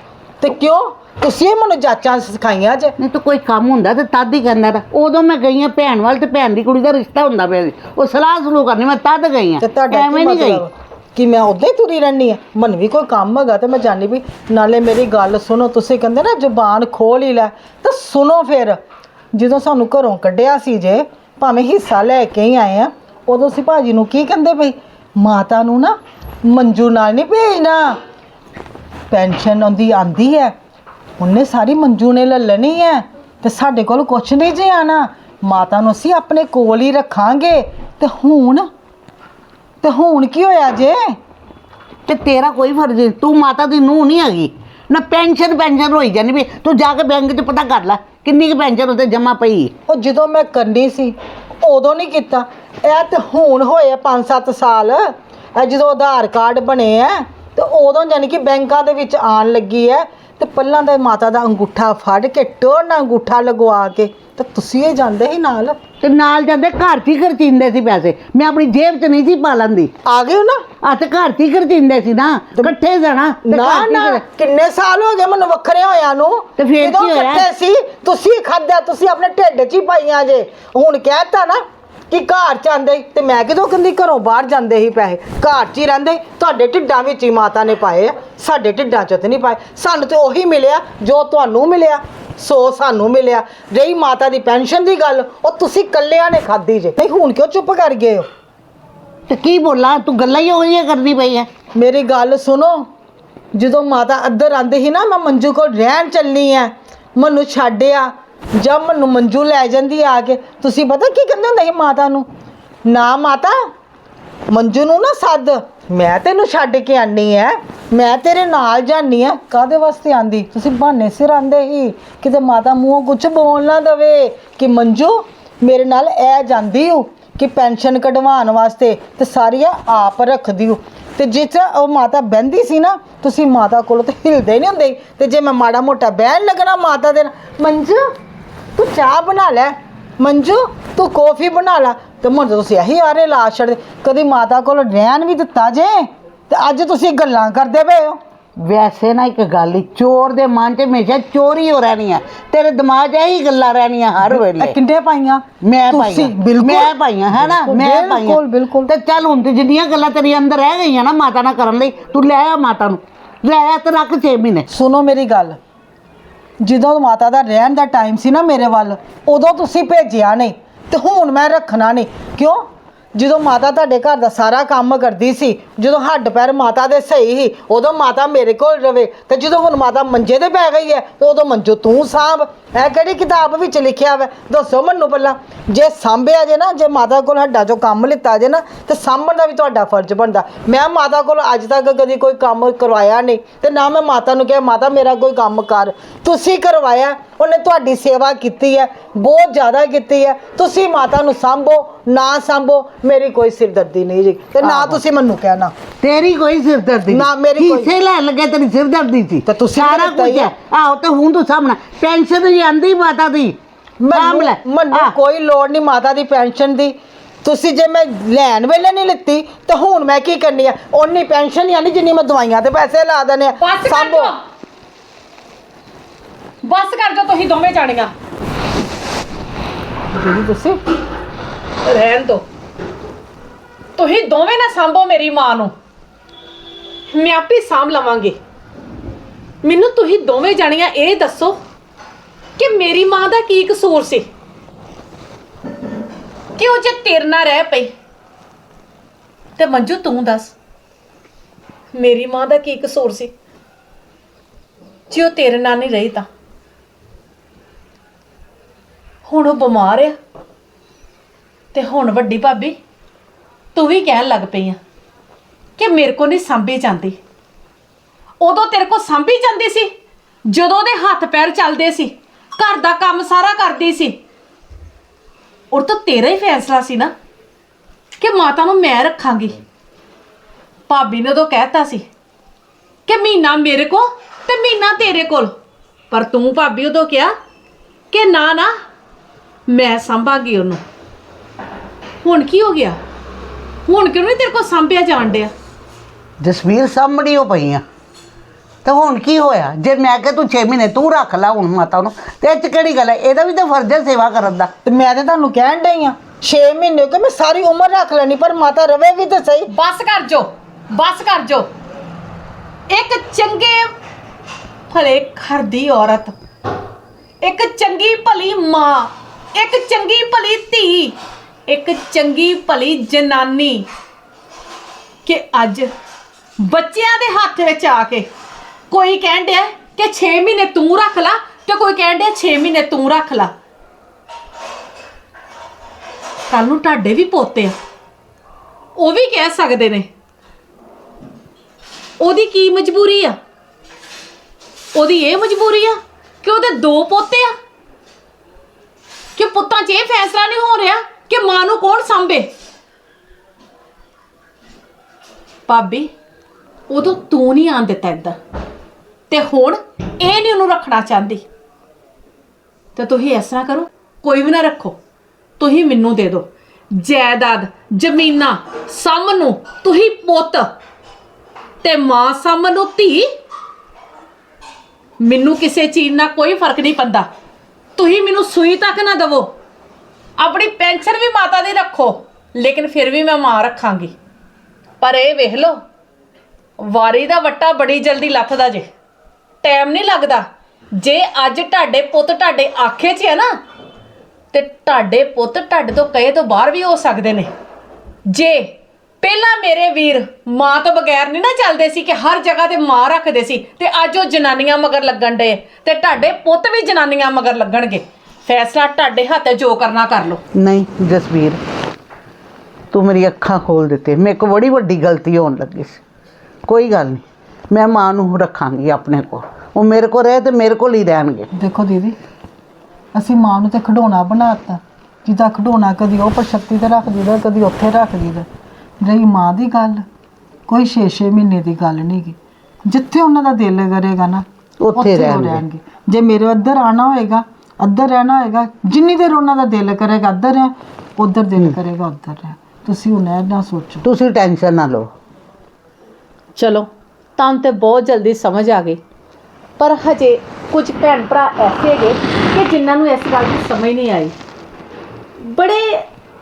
ਤੇ ਕਿਉਂ? ਤੁਸੀਂ ਹੀ ਮੈਨੂੰ ਜਾਚਾਂ ਸਿਖਾਈਆਂ ਜੇ। ਨਹੀਂ ਤਾਂ ਕੋਈ ਕੰਮ ਹੁੰਦਾ ਤੇ ਤਦ ਹੀ ਕਰਨਾ ਤਾ। ਉਦੋਂ ਮੈਂ ਗਈ ਆ ਭੈਣ ਵੱਲ ਤੇ ਭੈਣ ਦੀ ਕੁੜੀ ਦਾ ਰਿਸ਼ਤਾ ਹੁੰਦਾ ਪਿਆ ਸੀ। ਉਹ ਸਲਾਹ ਸਲੂਹ ਕਰਨੀ ਮੈਂ ਤਦ ਗਈ ਆ ਤੇ ਕੀ ਐਵੇਂ ਨਹੀਂ ਗਈ। ਮਤਲਬ? ਕਿ ਮੈਂ ਉਦਾਂ ਹੀ ਤੁਰੀ ਰਹਿਣੀ ਹੈ। ਮਨ ਵੀ ਕੋਈ ਕੰਮ ਹੈਗਾ ਤੇ ਮੈਂ ਜਾਣੀ ਵੀ ਨਾਲੇ ਮੇਰੀ ਗੱਲ ਸੁਣੋ ਤੁਸੀਂ ਕਹਿੰਦੇ ਨਾ ਜ਼ੁਬਾਨ ਖੋਲ ਹੀ ਲੈ। ਤਾਂ ਸੁਣੋ ਫਿਰ ਜਦੋਂ ਸਾਨੂੰ ਘਰੋਂ ਕੱਢਿਆ ਸੀ ਜੇ ਭਾਵੇਂ ਹਿੱਸਾ ਲੈ ਕੇ ਹੀ ਆਏ ਆ ਉਦੋਂ ਸੀ ਭਾਜੀ ਨੂੰ ਕੀ ਕਹਿੰਦੇ ਭਈ ਮਾਤਾ ਨੂੰ ਨਾ ਮੰਜੂ ਨਾਲ ਨਹੀਂ ਭੇਜਣਾ। ਪੈਨਸ਼ਨ ਉਹਦੀ ਆਂਦੀ ਹੈ। ਉਹਨੇ ਸਾਰੀ ਮੰਜੂ ਨੇ ਲੈ ਲੈਣੀ ਹੈ ਤੇ ਸਾਡੇ ਕੋਲ ਕੁਛ ਨਹੀਂ ਜੇ ਆਣਾ। ਮਾਤਾ ਨੂੰ ਅਸੀਂ ਆਪਣੇ ਕੋਲ ਹੀ ਰੱਖਾਂਗੇ। ਤੇ ਹੁਣ? ਤੇ ਹੁਣ ਕੀ ਹੋਇਆ ਜੇ? ਤੇ ਤੇਰਾ ਕੋਈ ਫਰਜ਼ ਨਹੀਂ। ਤੂੰ ਮਾਤਾ ਦੀ ਨੂੰਹ ਨਹੀਂ ਹੈਗੀ। ਨਾ ਪੈਨਸ਼ਨ ਪੈਨਸ਼ਨ ਹੋਈ ਜਾਨੀ ਵੀ ਤੂੰ ਜਾ ਕੇ ਬੈਂਕ 'ਚ ਪਤਾ ਕਰ ਲੈ ਕਿੰਨੀ ਕੁ ਪੈਨਸ਼ਨ ਉੱਤੇ ਜਮਾ ਪਈ। ਉਹ ਜਦੋਂ ਮੈਂ ਕਰਨੀ ਸੀ ਉਦੋਂ ਨਹੀਂ ਕੀਤਾ। ਇਹ ਤੇ ਹੁਣ ਹੋਏ 5-7 ਸਾਲ। ਇਹ ਜਦੋਂ ਆਧਾਰ ਕਾਰਡ ਬਣੇ ਆ ਤੇ ਉਦੋਂ ਜਾਨੀ ਕਿ ਬੈਂਕਾਂ ਦੇ ਵਿੱਚ ਆਣ ਲੱਗੀ ਹੈ ਤੇ ਪਹਿਲਾਂ ਤਾਂ ਮਾਤਾ ਦਾ ਅੰਗੂਠਾ ਫੜ ਕੇ ਟੋਰਨਾ ਅੰਗੂਠਾ ਲਗਵਾ ਕੇ ਤੇ ਤੁਸੀਂ ਇਹ ਜਾਂਦੇ ਸੀ ਨਾਲ? ਤੇ ਨਾਲ ਜਾਂਦੇ ਘਰ 'ਚ ਹੀ ਖਰਚੀਂਦੇ ਸੀ ਪੈਸੇ? ਮੈਂ ਆਪਣੀ ਜੇਬ 'ਚ ਨਹੀਂ ਸੀ ਪਾ ਲੈਂਦੀ ਆ ਗਏ ਹੋ ਨਾ? ਆ ਤੇ ਘਰ 'ਚ ਹੀ ਖਰਚੀਂਦੇ ਸੀ ਨਾ? ਇਕੱਠੇ ਜਾਣਾ ਤੇ ਨਾ ਘਰ 'ਚ ਹੀ ਨਾ ਖਰ- ਕਿੰਨੇ ਸਾਲ ਹੋ ਗਏ ਮੈਨੂੰ ਵੱਖਰੇ ਹੋਇਆਂ ਨੂੰ? ਤੇ ਫੇਰ ਜਦੋਂ ਕੀ ਹੋਇਆ? ਇਕੱਠੇ ਸੀ ਤੁਸੀਂ ਖਾਧਾ ਤੁਸੀਂ ਆਪਣੇ ਢਿੱਡ 'ਚ ਹੀ ਪਾਈਆਂ ਜੇ। ਹੁਣ ਕਹਿਤਾ ਨਾ ਕਿ ਘਰ ਚ ਆਂਦੇ ਤੇ ਮੈਂ ਕਿਦੋਂ ਕਹਿੰਦੀ ਘਰੋਂ ਬਾਹਰ ਜਾਂਦੇ ਸੀ ਪੈਸੇ? ਘਰ 'ਚ ਹੀ ਰਹਿੰਦੇ ਤੁਹਾਡੇ ਢਿੱਡਾਂ ਵਿੱਚ ਹੀ ਮਾਤਾ ਨੇ ਪਾਏ ਆ ਸਾਡੇ ਢਿੱਡਾਂ 'ਚ ਤੇ ਨਹੀਂ ਪਾਏ। ਸਾਨੂੰ ਤੇ ਉਹੀ ਮਿਲਿਆ ਜੋ ਤੁਹਾਨੂੰ ਮਿਲਿਆ ਸੋ ਸਾਨੂੰ ਮਿਲਿਆ। ਰਹੀ ਮਾਤਾ ਦੀ ਪੈਨਸ਼ਨ ਦੀ ਗੱਲ ਉਹ ਤੁਸੀਂ ਕੱਲਿਆਂ ਨੇ ਖਾਧੀ ਜੇ। ਨਹੀਂ ਹੁਣ ਕਿਉਂ ਚੁੱਪ ਕਰ ਗਏ ਹੋ? ਤੇ ਕੀ ਬੋਲਾਂ ਤੂੰ ਗੱਲਾਂ ਹੀ ਹੋਈਆਂ ਕਰਦੀ ਪਈ ਐ। ਮੇਰੀ ਗੱਲ ਸੁਣੋ ਜਦੋਂ ਮਾਤਾ ਅੱਧਰ ਆਂਦੇ ਸੀ ਨਾ ਮੈਂ ਮੰਜੂ ਕੋਲ ਰਹਿਣ ਚੱਲਨੀ ਆ ਮੈਨੂੰ ਛੱਡਿਆ ਜਦ ਮੈਨੂੰ ਮੰਜੂ ਲੈ ਜਾਂਦੀ ਆ ਕੇ? ਤੁਸੀਂ ਪਤਾ ਕੀ ਕਹਿੰਦੇ ਹੁੰਦੇ ਸੀ ਮਾਤਾ ਨੂੰ? ਨਾ ਮਾਤਾ, ਮੰਜੂ ਨੂੰ ਨਾ ਸੱਦ। ਮੈਂ ਤੈਨੂੰ ਛੱਡ ਕੇ ਆਨੀ ਐ। ਮੈਂ ਤੇਰੇ ਨਾਲ ਜਾਨੀ ਆ ਕਾਦੇ ਵਾਸਤੇ ਆਂਦੀ ਤੁਸੀਂ ਬਹਾਨੇ ਸਿਰ ਆਂਦੇ ਹੀ ਕਿਤੇ ਮਾਤਾ ਮੂੰਹੋਂ ਕੁਝ ਬੋਲ ਨਾ ਦਵੇ ਕਿ ਮੰਜੂ, ਮੇਰੇ ਨਾਲ ਐ ਜਾਂਦੀ ਹੋ ਕਿ ਪੈਨਸ਼ਨ ਕਢਵਾਉਣ ਵਾਸਤੇ ਤੇ ਸਾਰੀਆਂ ਆਪ ਰੱਖਦੀ ਹੋ ਤੇ ਜਿਸ ਉਹ ਮਾਤਾ ਬਹਿੰਦੀ ਸੀ ਨਾ, ਤੁਸੀਂ ਮਾਤਾ ਕੋਲੋਂ ਤੇ ਹਿਲਦੇ ਨਹੀਂ ਹੁੰਦੇ। ਤੇ ਜੇ ਮੈਂ ਮਾੜਾ ਮੋਟਾ ਬਹਿਣ ਲੱਗਣਾ ਮਾਤਾ ਦੇ ਨਾਲ ਮੰਜੂ ਤੂੰ ਚਾਹ ਬਣਾ ਲੈ ਮੰਜੂ ਤੂੰ ਕੌਫੀ ਬਣਾ ਲੈ। ਤੇ ਮਨ ਤੁਸੀਂ ਇਹੀ ਆਰੇ ਲਾ ਛੱਡ ਕਦੀ ਮਾਤਾ ਕੋਲ ਰਹਿਣ ਵੀ ਦਿੱਤਾ ਜੇ ਤੇ ਅੱਜ ਤੁਸੀਂ ਗੱਲਾਂ ਕਰਦੇ ਪਏ ਹੋ। ਵੈਸੇ ਨਾ ਇੱਕ ਗੱਲ ਈ ਚੋਰ ਦੇ ਮਨ 'ਚ ਹਮੇਸ਼ਾ ਚੋਰੀ ਹੋ ਰਹਿਣੀ ਆ। ਤੇਰੇ ਦਿਮਾਗ 'ਚ ਇਹੀ ਗੱਲਾਂ ਰਹਿਣੀਆਂ ਹਰ ਇਹ ਵੇਲੇ। ਕਿੰਨੇ ਪਾਈਆਂ? ਮੈਂ ਤੁਸੀਂ ਪਾਈਆਂ। ਬਿਲਕੁਲ ਮੈਂ ਪਾਈਆਂ ਹੈ ਨਾ ਮੈਂ ਪਾਈਆਂ। ਬਿਲਕੁਲ। ਬਿਲਕੁਲ ਤੇ ਚੱਲ ਹੁਣ ਤੇ ਜਿੰਨੀਆਂ ਗੱਲਾਂ ਤੇਰੀ ਅੰਦਰ ਰਹਿ ਗਈਆਂ ਨਾ ਮਾਤਾ ਨਾਲ ਕਰਨ ਲਈ ਤੂੰ ਲੈ ਆ ਮਾਤਾ ਨੂੰ। ਲੈ ਆ ਤੇ ਰੱਖ 6 ਮਹੀਨੇ। ਸੁਣੋ ਮੇਰੀ ਗੱਲ। ਜਦੋਂ ਮਾਤਾ ਦਾ ਰਹਿਣ ਦਾ ਟਾਈਮ ਸੀ ਨਾ ਮੇਰੇ ਵੱਲ, ਉਦੋਂ ਤੁਸੀਂ ਭੇਜਿਆ ਨਹੀਂ ਤੇ ਹੁਣ ਮੈਂ ਰੱਖਣਾ ਨਹੀਂ। ਕਿਉਂ? ਜਦੋਂ ਮਾਤਾ ਤੁਹਾਡੇ ਘਰ ਦਾ ਸਾਰਾ ਕੰਮ ਕਰਦੀ ਸੀ, ਜਦੋਂ ਹੱਡ ਪੈਰ ਮਾਤਾ ਦੇ ਸਹੀ ਸੀ, ਉਦੋਂ ਮਾਤਾ ਮੇਰੇ ਕੋਲ ਰਵੇ ਤੇ ਜਦੋਂ ਹੁਣ ਮਾਤਾ ਮੰਜੇ ਤੇ ਪੈ ਗਈ ਹੈ, ਤੇ ਉਦੋਂ ਮੰਜੋ ਤੂੰ ਸਾਂਭ। ਇਹ ਕਿਹੜੀ ਕਿਤਾਬ ਵਿੱਚ ਲਿਖਿਆ ਵਾ? ਦੱਸੋ ਮੈਨੂੰ ਪਹਿਲਾਂ। ਜੇ ਸਾਂਭਿਆ ਜੇ ਨਾ, ਜੇ ਮਾਤਾ ਕੋਲ ਹੱਡਾਂ ਚੋਂ ਕੰਮ ਲਿੱਤਾ ਜੇ ਨਾ, ਤੇ ਸਾਂਭਣ ਦਾ ਵੀ ਤੁਹਾਡਾ ਫਰਜ਼ ਬਣਦਾ। ਮੈਂ ਮਾਤਾ ਕੋਲ ਅੱਜ ਤੱਕ ਕਦੀ ਕੋਈ ਕੰਮ ਕਰਵਾਇਆ ਨਹੀਂ, ਤੇ ਨਾ ਮੈਂ ਮਾਤਾ ਨੂੰ ਕਿਹਾ, ਮਾਤਾ, ਮੇਰਾ ਕੋਈ ਕੰਮ ਕਰ। ਤੁਸੀਂ ਕਰਵਾਇਆ, ਉਹਨੇ ਤੁਹਾਡੀ ਸੇਵਾ ਕੀਤੀ ਹੈ, ਬਹੁਤ ਜ਼ਿਆਦਾ ਕੀਤੀ ਹੈ। ਤੁਸੀਂ ਮਾਤਾ ਨੂੰ ਸਾਂਭੋ, ਨਾ ਸਾਂਭੋ ਮੇਰੀ ਕੋਈ ਸਿਰਦਰਦੀ ਨਹੀਂ ਜੀ ਤੇ ਨਾ ਤੁਸੀਂ ਮੈਨੂੰ ਕਹਿਣਾ। ਤੇਰੀ ਕੋਈ ਸਿਰਦਰਦੀ ਨਾ, ਮੇਰੀ ਕੋਈ- ਹਿੱਸੇ ਲੈਣ ਲੱਗੇ ਤੇਰੀ ਸਿਰਦਰਦੀ ਸੀ। ਤੇ ਤੁਸੀਂ ਸਾਰਾ ਦਿੱਤਾ ਕੁਝ ਹੀ। ਹੈ ਆ। ਆਹੋ ਤੇ ਹੁਣ ਤੂੰ ਸਾਹਮਣਾ ਪੈਨਸ਼ਨ ਹੀ ਆਂਦੀ ਮਾਤਾ ਦੀ। ਸਾਂਭ ਲੈ ਮੈਨੂੰ ਮੈਨੂੰ ਆਹ, ਕੋਈ ਲੋੜ ਨਹੀਂ ਮਾਤਾ ਦੀ ਪੈਨਸ਼ਨ ਦੀ। ਤੁਸੀਂ ਜੇ ਮੈਂ ਲੈਣ ਵੇਲੇ ਨਹੀਂ ਲਿੱਤੀ ਤਾਂ ਹੁਣ ਮੈਂ ਕੀ ਕਰਨੀ ਆ? ਓਨੀ ਪੈਨਸ਼ਨ ਹੀ ਆਣੀ ਜਿੰਨੀ ਮੈਂ ਦਵਾਈਆਂ ਤੇ ਪੈਸੇ ਲਾ ਦਨੇ ਆ। ਬਸ ਕਰ ਸਾਂਭੋ। ਜੋ। ਬਸ ਕਰ ਜੋ ਤੁਸੀਂ ਦੋਵੇਂ ਜਾਣੀਆਂ। ਜਿਹੜੀ ਤੁਸੀਂ ਰਹਿਣ ਦੋ। ਤੁਸੀਂ ਦੋਵੇਂ ਨਾ ਸੰਭੋ ਮੇਰੀ ਮਾਂ ਨੂੰ। ਮੈਂ ਆਪੇ ਸਾਂਭ ਲਵਾਂਗੀ। ਮੈਨੂੰ ਤੁਸੀਂ ਦੋਵੇਂ ਜਾਣੀਆਂ ਇਹ ਦੱਸੋ ਕਿ ਮੇਰੀ ਮਾਂ ਦਾ ਕੀ ਕਸੂਰ ਸੀ? ਕਿ ਉਹ ਜੇ ਤੇਰੇ ਨਾਲ ਰਹਿ ਪਈ? ਤੇ ਮੰਜੂ, ਤੂੰ ਦੱਸ, ਮੇਰੀ ਮਾਂ ਦਾ ਕੀ ਕਸੂਰ ਸੀ? ਜੇ ਉਹ ਤੇਰੇ ਨਾਲ ਨਹੀਂ ਰਹੀ ਤਾਂ? ਹੁਣ ਉਹ ਬਿਮਾਰ ਆ। ਤੇ ਹੁਣ ਵੱਡੀ ਭਾਬੀ ਤੂੰ ਵੀ ਕਹਿਣ ਲੱਗ ਪਈ ਆ ਕਿ ਮੇਰੇ ਕੋ ਨਹੀਂ ਸੰਭੀ ਜਾਂਦੀ। ਉਦੋਂ ਤੇਰੇ ਕੋ ਸੰਭੀ ਜਾਂਦੀ ਸੀ, ਜਦੋਂ ਉਹਦੇ ਹੱਥ ਪੈਰ ਚੱਲਦੇ ਸੀ, ਘਰ ਦਾ ਕੰਮ ਸਾਰਾ ਕਰਦੀ ਸੀ। ਉਹ ਤਾਂ ਤੇਰਾ ਹੀ ਫੈਸਲਾ ਸੀ ਨਾ ਕਿ ਮਾਤਾ ਨੂੰ ਮੈਂ ਰੱਖਾਂਗੀ। ਭਾਬੀ ਨੇ ਉਦੋਂ ਕਹਿਤਾ ਸੀ ਕਿ ਮਹੀਨਾ ਮੇਰੇ ਕੋਲ ਤੇ ਮਹੀਨਾ ਤੇਰੇ ਕੋਲ। ਪਰ ਤੂੰ ਭਾਬੀ ਉਦੋਂ ਕਿਹਾ ਕਿ ਨਾ ਨਾ, ਮੈਂ ਸੰਭਾਂਗੀ ਉਹਨੂੰ। ਹੁਣ ਕੀ ਹੋ ਗਿਆ? ਹੁਣ ਕਿਉਂ ਨਹੀਂ ਤੇਰੇ ਕੋ ਸੰਭਿਆ ਜਾਣ ਡਿਆ? ਜਸਵੀਰ ਸਾਹਮਣੀ ਉਹ ਪਈਆਂ। ਤੇ ਹੁਣ ਕੀ ਹੋਇਆ? ਜੇ ਮੈਂ ਕਿ ਤੂੰ 6 ਮਹੀਨੇ ਤੂੰ ਰੱਖ ਲੈ ਹੁਣ ਮਾਤਾ ਨੂੰ ਤੇ ਇਹ ਚ ਕਿਹੜੀ ਗੱਲ ਹੈ? ਇਹਦਾ ਵੀ ਤਾਂ ਫਰਜ਼ ਹੈ ਸੇਵਾ ਕਰਨ ਦਾ। ਤੇ ਮੈਂ ਤੇ ਤੁਹਾਨੂੰ ਕਹਿਣ ਡਈ ਆ 6 ਮਹੀਨੇ ਕਿ ਮੈਂ ਸਾਰੀ ਉਮਰ ਰੱਖ ਲੈਣੀ ਪਰ ਮਾਤਾ ਰਵੇ ਵੀ ਤੇ ਸਹੀ। ਬਸ ਕਰ ਜੋ ਬਸ ਕਰ ਜੋ। ਇੱਕ ਚੰਗੇ ਭਲੇ ਘਰ ਦੀ ਔਰਤ ਇੱਕ ਚੰਗੀ ਭਲੀ ਮਾਂ ਇੱਕ ਚੰਗੀ ਭਲੀ ਧੀ ਇੱਕ ਚੰਗੀ ਭਲੀ ਜਨਾਨੀ ਕਿ ਅੱਜ ਬੱਚਿਆਂ ਦੇ ਹੱਥ ਵਿੱਚ ਆ ਕੇ ਕੋਈ ਕਹਿਣ ਡਿਆ ਕਿ 6 ਮਹੀਨੇ ਤੂੰ ਰੱਖ ਲਾ ਤੇ ਕੋਈ ਕਹਿਣ ਡਿਆ 6 ਮਹੀਨੇ ਤੂੰ ਰੱਖ ਲਾ। ਕੱਲ ਨੂੰ ਤੁਹਾਡੇ ਵੀ ਪੋਤੇ ਆ। ਉਹ ਵੀ ਕਹਿ ਸਕਦੇ ਨੇ। ਉਹਦੀ ਕੀ ਮਜਬੂਰੀ ਆ? ਉਹਦੀ ਇਹ ਮਜਬੂਰੀ ਆ ਕਿ ਉਹਦੇ ਦੋ ਪੋਤੇ ਆ? ਕਿ ਪੁੱਤਾਂ 'ਚ ਇਹ ਫੈਸਲਾ ਨਹੀਂ ਹੋ ਰਿਹਾ ਕਿ ਮਾਂ ਨੂੰ ਕੌਣ ਸੰਭੇ? ਭਾਬੀ, ਉਦੋਂ ਤੂੰ ਨਹੀਂ ਆਣ ਦਿੱਤਾ ਇੱਦਾਂ ਤੇ ਹੁਣ ਇਹ ਨਹੀਂ ਉਹਨੂੰ ਰੱਖਣਾ ਚਾਹੁੰਦੀ। ਤੇ ਤੁਸੀਂ ਇਸ ਤਰ੍ਹਾਂ ਕਰੋ, ਕੋਈ ਵੀ ਨਾ ਰੱਖੋ। ਤੁਸੀਂ ਮੈਨੂੰ ਦੇ ਦਿਓ। ਜਾਇਦਾਦ, ਜ਼ਮੀਨਾਂ ਸਮ ਨੂੰ, ਤੁਸੀਂ ਪੁੱਤ। ਤੇ ਮਾਂ ਸਮ ਨੂੰ ਧੀ। ਮੈਨੂੰ ਕਿਸੇ ਚੀਜ਼ ਨਾਲ ਕੋਈ ਫ਼ਰਕ ਨਹੀਂ ਪੈਂਦਾ। ਤੁਸੀਂ ਮੈਨੂੰ ਸੂਈ ਤੱਕ ਨਾ ਦਵੋ। ਆਪਣੀ ਪੈਨਸ਼ਨ ਵੀ ਮਾਤਾ ਦੀ ਰੱਖੋ, ਲੇਕਿਨ ਫਿਰ ਵੀ ਮੈਂ ਮਾਂ ਰੱਖਾਂਗੀ। ਪਰ ਇਹ ਵੇਖ ਲਓ, ਵਾਰੀ ਦਾ ਵੱਟਾ ਬੜੀ ਜਲਦੀ ਲੱਥਦਾ ਜੇ। ਟਾਈਮ ਨਹੀਂ ਲੱਗਦਾ। ਜੇ ਅੱਜ ਤੁਹਾਡੇ ਪੁੱਤ ਤੁਹਾਡੇ ਆਖੇ 'ਚ ਹੈ ਨਾ, ਤੇ ਤੁਹਾਡੇ ਪੁੱਤ ਤੁਹਾਡੇ ਤੋਂ ਕਹੇ ਤੋਂ ਬਾਹਰ ਵੀ ਹੋ ਸਕਦੇ ਨੇ। ਜੇ ਪਹਿਲਾਂ ਮੇਰੇ ਵੀਰ ਮਾਂ ਤੋਂ ਬਗੈਰ ਨਹੀਂ ਨਾ ਚੱਲਦੇ ਸੀ ਕਿ ਹਰ ਜਗ੍ਹਾ ਤੇ ਮਾਂ ਰੱਖਦੇ ਸੀ, ਤੇ ਅੱਜ ਉਹ ਜਨਾਨੀਆਂ ਮਗਰ ਲੱਗਣ ਡੇ ਤੇ ਤੁਹਾਡੇ ਪੁੱਤ ਵੀ ਜਨਾਨੀਆਂ ਮਗਰ ਲੱਗਣਗੇ। ਫੈਸਲਾ ਤੁਹਾਡੇ ਹੱਥ ਹੈ ਜੋ ਕਰਨਾ ਕਰ ਲਓ। ਨਹੀਂ ਜਸਵੀਰ ਤੂੰ ਮੇਰੀ ਅੱਖਾਂ ਖੋਲ ਦਿੱਤੇ ਮੇਰੇ ਕੋ ਬੜੀ ਵੱਡੀ ਗਲਤੀ ਹੋਣ ਲੱਗੀ ਸੀ। ਕੋਈ ਗੱਲ ਨਹੀਂ ਮੈਂ ਮਾਂ ਨੂੰ ਰੱਖਾਂਗੀ ਆਪਣੇ ਕੋਲ। ਉਹ ਮੇਰੇ ਕੋਲ ਰਹੇ ਤੇ ਮੇਰੇ ਕੋਲ ਹੀ ਰਹਿਣਗੇ। ਦੇਖੋ ਦੀਦੀ ਅਸੀਂ ਮਾਂ ਨੂੰ ਤੇ ਖਿਡੌਣਾ ਬਣਾਤਾ ਜਿਹਦਾ ਖਿਡੌਣਾ ਕਦੀ ਉਹ ਪਰ ਸ਼ਕਤੀ ਤੇ ਰੱਖ ਦੀਦਾ ਕਦੀ ਉੱਥੇ ਰੱਖ ਦੀਦਾ ਰਹੀ ਮਾਂ ਦੀ ਗੱਲ ਕੋਈ 6-6 ਮਹੀਨੇ ਦੀ ਗੱਲ ਨਹੀਂ ਗੀ। ਜਿੱਥੇ ਉਹਨਾਂ ਦਾ ਦਿਲ ਕਰੇਗਾ ਨਾ ਉੱਥੇ ਰਹਿਣਗੇ। ਜੇ ਮੇਰੇ ਅੱਧਰ ਆਣਾ ਹੋਏਗਾ ਅੱਧਰ ਰਹਿਣਾ ਹੋਏਗਾ। ਜਿੰਨੀ ਦੇਰ ਉਹਨਾਂ ਦਾ ਦਿਲ ਕਰੇਗਾ ਅੱਧਰ ਹੈ ਉਧਰ ਦਿਲ ਕਰੇਗਾ ਉਧਰ ਹੈ ਤੁਸੀਂ ਹੁਣ ਇਹ ਨਾ ਸੋਚੋ। ਤੁਸੀਂ ਟੈਨਸ਼ਨ ਨਾ ਲਓ। ਚਲੋ ਤੁਹਾਨੂੰ ਤੇ ਬਹੁਤ ਜਲਦੀ ਸਮਝ ਆ ਗਈ ਪਰ ਹਜੇ ਕੁਝ ਭੈਣ ਭਰਾ ਐਸੇ ਹੈਗੇ ਕਿ ਜਿਨ੍ਹਾਂ ਨੂੰ ਇਸ ਗੱਲ ਦੀ ਸਮਝ ਨਹੀਂ ਆਈ। ਬੜੇ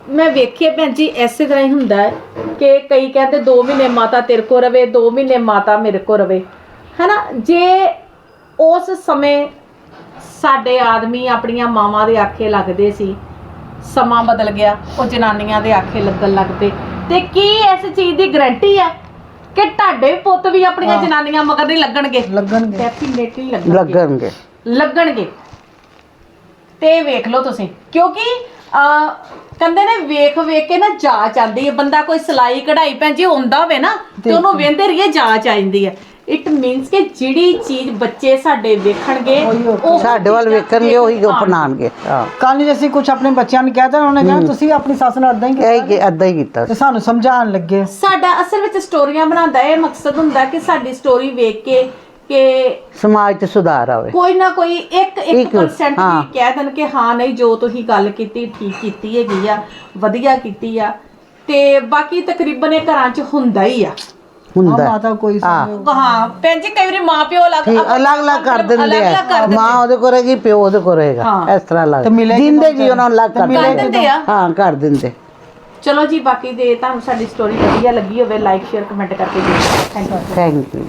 ਮੈਂ ਵੇਖਿਆ ਭੈਣ ਜੀ ਐਸੇ ਤਰ੍ਹਾਂ ਹੀ ਹੁੰਦਾ ਹੈ ਕਿ ਕਈ ਕਹਿੰਦੇ 2 ਮਹੀਨੇ ਮਾਤਾ ਤੇਰੇ ਕੋ ਰਵੇ 2 ਮਹੀਨੇ ਮਾਤਾ ਮੇਰੇ ਕੋ ਰਵੇ। ਹੈਨਾ ਜੇ ਉਸ ਸਮੇਂ ਸਾਡੇ ਆਦਮੀ ਆਪਣੀਆਂ ਮਾਵਾਂ ਦੇ ਆਖੇ ਲੱਗਦੇ ਸੀ। ਸਮਾਂ ਬਦਲ ਗਿਆ ਉਹ ਜਨਾਨੀਆਂ ਦੇ ਆਖੇ ਲੱਗਣ ਲੱਗ ਪਏ। ਤੇ ਕੀ ਇਸ ਚੀਜ਼ ਦੀ ਗਾਰੰਟੀ ਹੈ ਕਿ ਤੁਹਾਡੇ ਪੁੱਤ ਵੀ ਆਪਣੀਆਂ ਜਨਾਨੀਆਂ ਮਗਰ ਨਹੀਂ ਲੱਗਣਗੇ? ਲੱਗਣਗੇ। ਡੈਫੀਨੇਟਲੀ ਲੱਗਣਗੇ। ਲੱਗਣਗੇ। ਲੱਗਣਗੇ। ਤੇ ਵੇਖ ਲਓ ਤੁਸੀਂ ਕਿਉਂਕਿ ਆ ਕਹਿੰਦੇ ਨੇ ਵੇਖ ਵੇਖ ਕੇ ਨਾ ਜਾਚ ਆਂਦੀ ਹੈ। ਬੰਦਾ ਕੋਈ ਸਲਾਈ ਕਢਾਈ ਭੈਣ ਜੀ ਹੁੰਦਾ ਹੋਵੇ ਨਾ ਤੇ ਉਹਨੂੰ ਵੇਂਦੇ ਰਹੀਏ ਜਾਚ ਆ ਜਾਂਦੀ ਹੈ। ਇਟ ਮੀਨਸ ਕਿ ਜਿਹੜੀ ਚੀਜ਼ ਬੱਚੇ ਸਾਡੇ ਵੇਖਣਗੇ ਉਹ ਸਾਡੇ ਵੱਲ ਵੇਖਣਗੇ ਉਹੀ ਅਪਣਾਣਗੇ। ਹਾਂ। ਕੱਲ ਨੂੰ ਜੇ ਅਸੀਂ ਕੁਝ ਆਪਣੇ ਬੱਚਿਆਂ ਨੂੰ ਕਹਿ ਉਹਨੇ ਕਹਿਣਾ ਤੁਸੀਂ ਆਪਣੀ ਸੱਸ ਨਾਲ ਇਦਾਂ ਹੀ ਕੀਤਾ ਇਹ ਕਿ ਅੱਧਾ ਹੀ ਕੀਤਾ ਤੇ ਸਾਨੂੰ ਸਮਝਾਉਣ ਲੱਗੇ। ਸਾਡਾ ਅਸਲ ਵਿੱਚ ਸਟੋਰੀਆਂ ਬਣਾਉਂਦਾ ਇਹ ਮਕਸਦ ਹੁੰਦਾ ਕਿ ਸਾਡੀ ਸਟੋਰੀ ਵੇਖ ਕੇ ਕਿ ਸਮਾਜ 'ਚ ਸੁਧਾਰ ਆਵੇ। ਕੋਈ ਨਾ ਕੋਈ 1 ਇੱਕ, 1% ਹਾਂ। ਵੀ ਕਹਿ ਦੇਣ ਕਿ ਹਾਂ ਨਹੀਂ ਜੋ ਤੁਸੀਂ ਗੱਲ ਕੀਤੀ ਠੀਕ ਕੀਤੀ ਹੈਗੀ ਆ ਵਧੀਆ ਕੀਤੀ ਆ। ਤੇ ਬਾਕੀ ਤਕਰੀਬਨ ਇਹ ਘਰਾਂ 'ਚ ਹੁੰਦਾ ਹੀ ਆ। ਹੁੰਦਾ ਮਾਤਾ ਕੋਈ ਹਾਂ। ਸਮਝੋ ਹਾਂ ਭੈਣ ਜੀ ਕਈ ਵਾਰੀ ਮਾਂ ਪਿਓ ਅਲੱਗ ਠੀਕ ਅਲੱਗ ਅਲੱਗ ਕਰ ਦਿੰਦੇ ਅਲੱਗ-ਅਲੱਗ ਆ। ਮਾਂ ਉਹਦੇ ਕੋਲ ਰਹੇਗੀ ਪਿਓ ਉਹਦੇ ਕੋਲ ਰਹੇਗਾ। ਹਾਂ। ਇਸ ਤਰ੍ਹਾਂ ਲੱਗ ਤੇ ਮਿਲੇਗੀ ਜਿੰਦੇ ਜੀ ਉਹਨਾਂ ਨੂੰ ਅਲੱਗ ਕਰ ਕਰ ਦਿੰਦੇ ਆ। ਹਾਂ ਕਰ ਦਿੰਦੇ। ਚਲੋ ਜੀ ਬਾਕੀ ਦੇ ਤੁਹਾਨੂੰ ਸਾਡੀ ਸਟੋਰੀ ਵਧੀਆ ਲੱਗੀ ਹੋਵੇ ਲਾਈਕ ਸ਼ੇਅਰ ਕਮੈਂਟ ਕਰਕੇ ਜੀ ਥੈਂਕ ਯੂ ਥੈਂਕ ਯੂ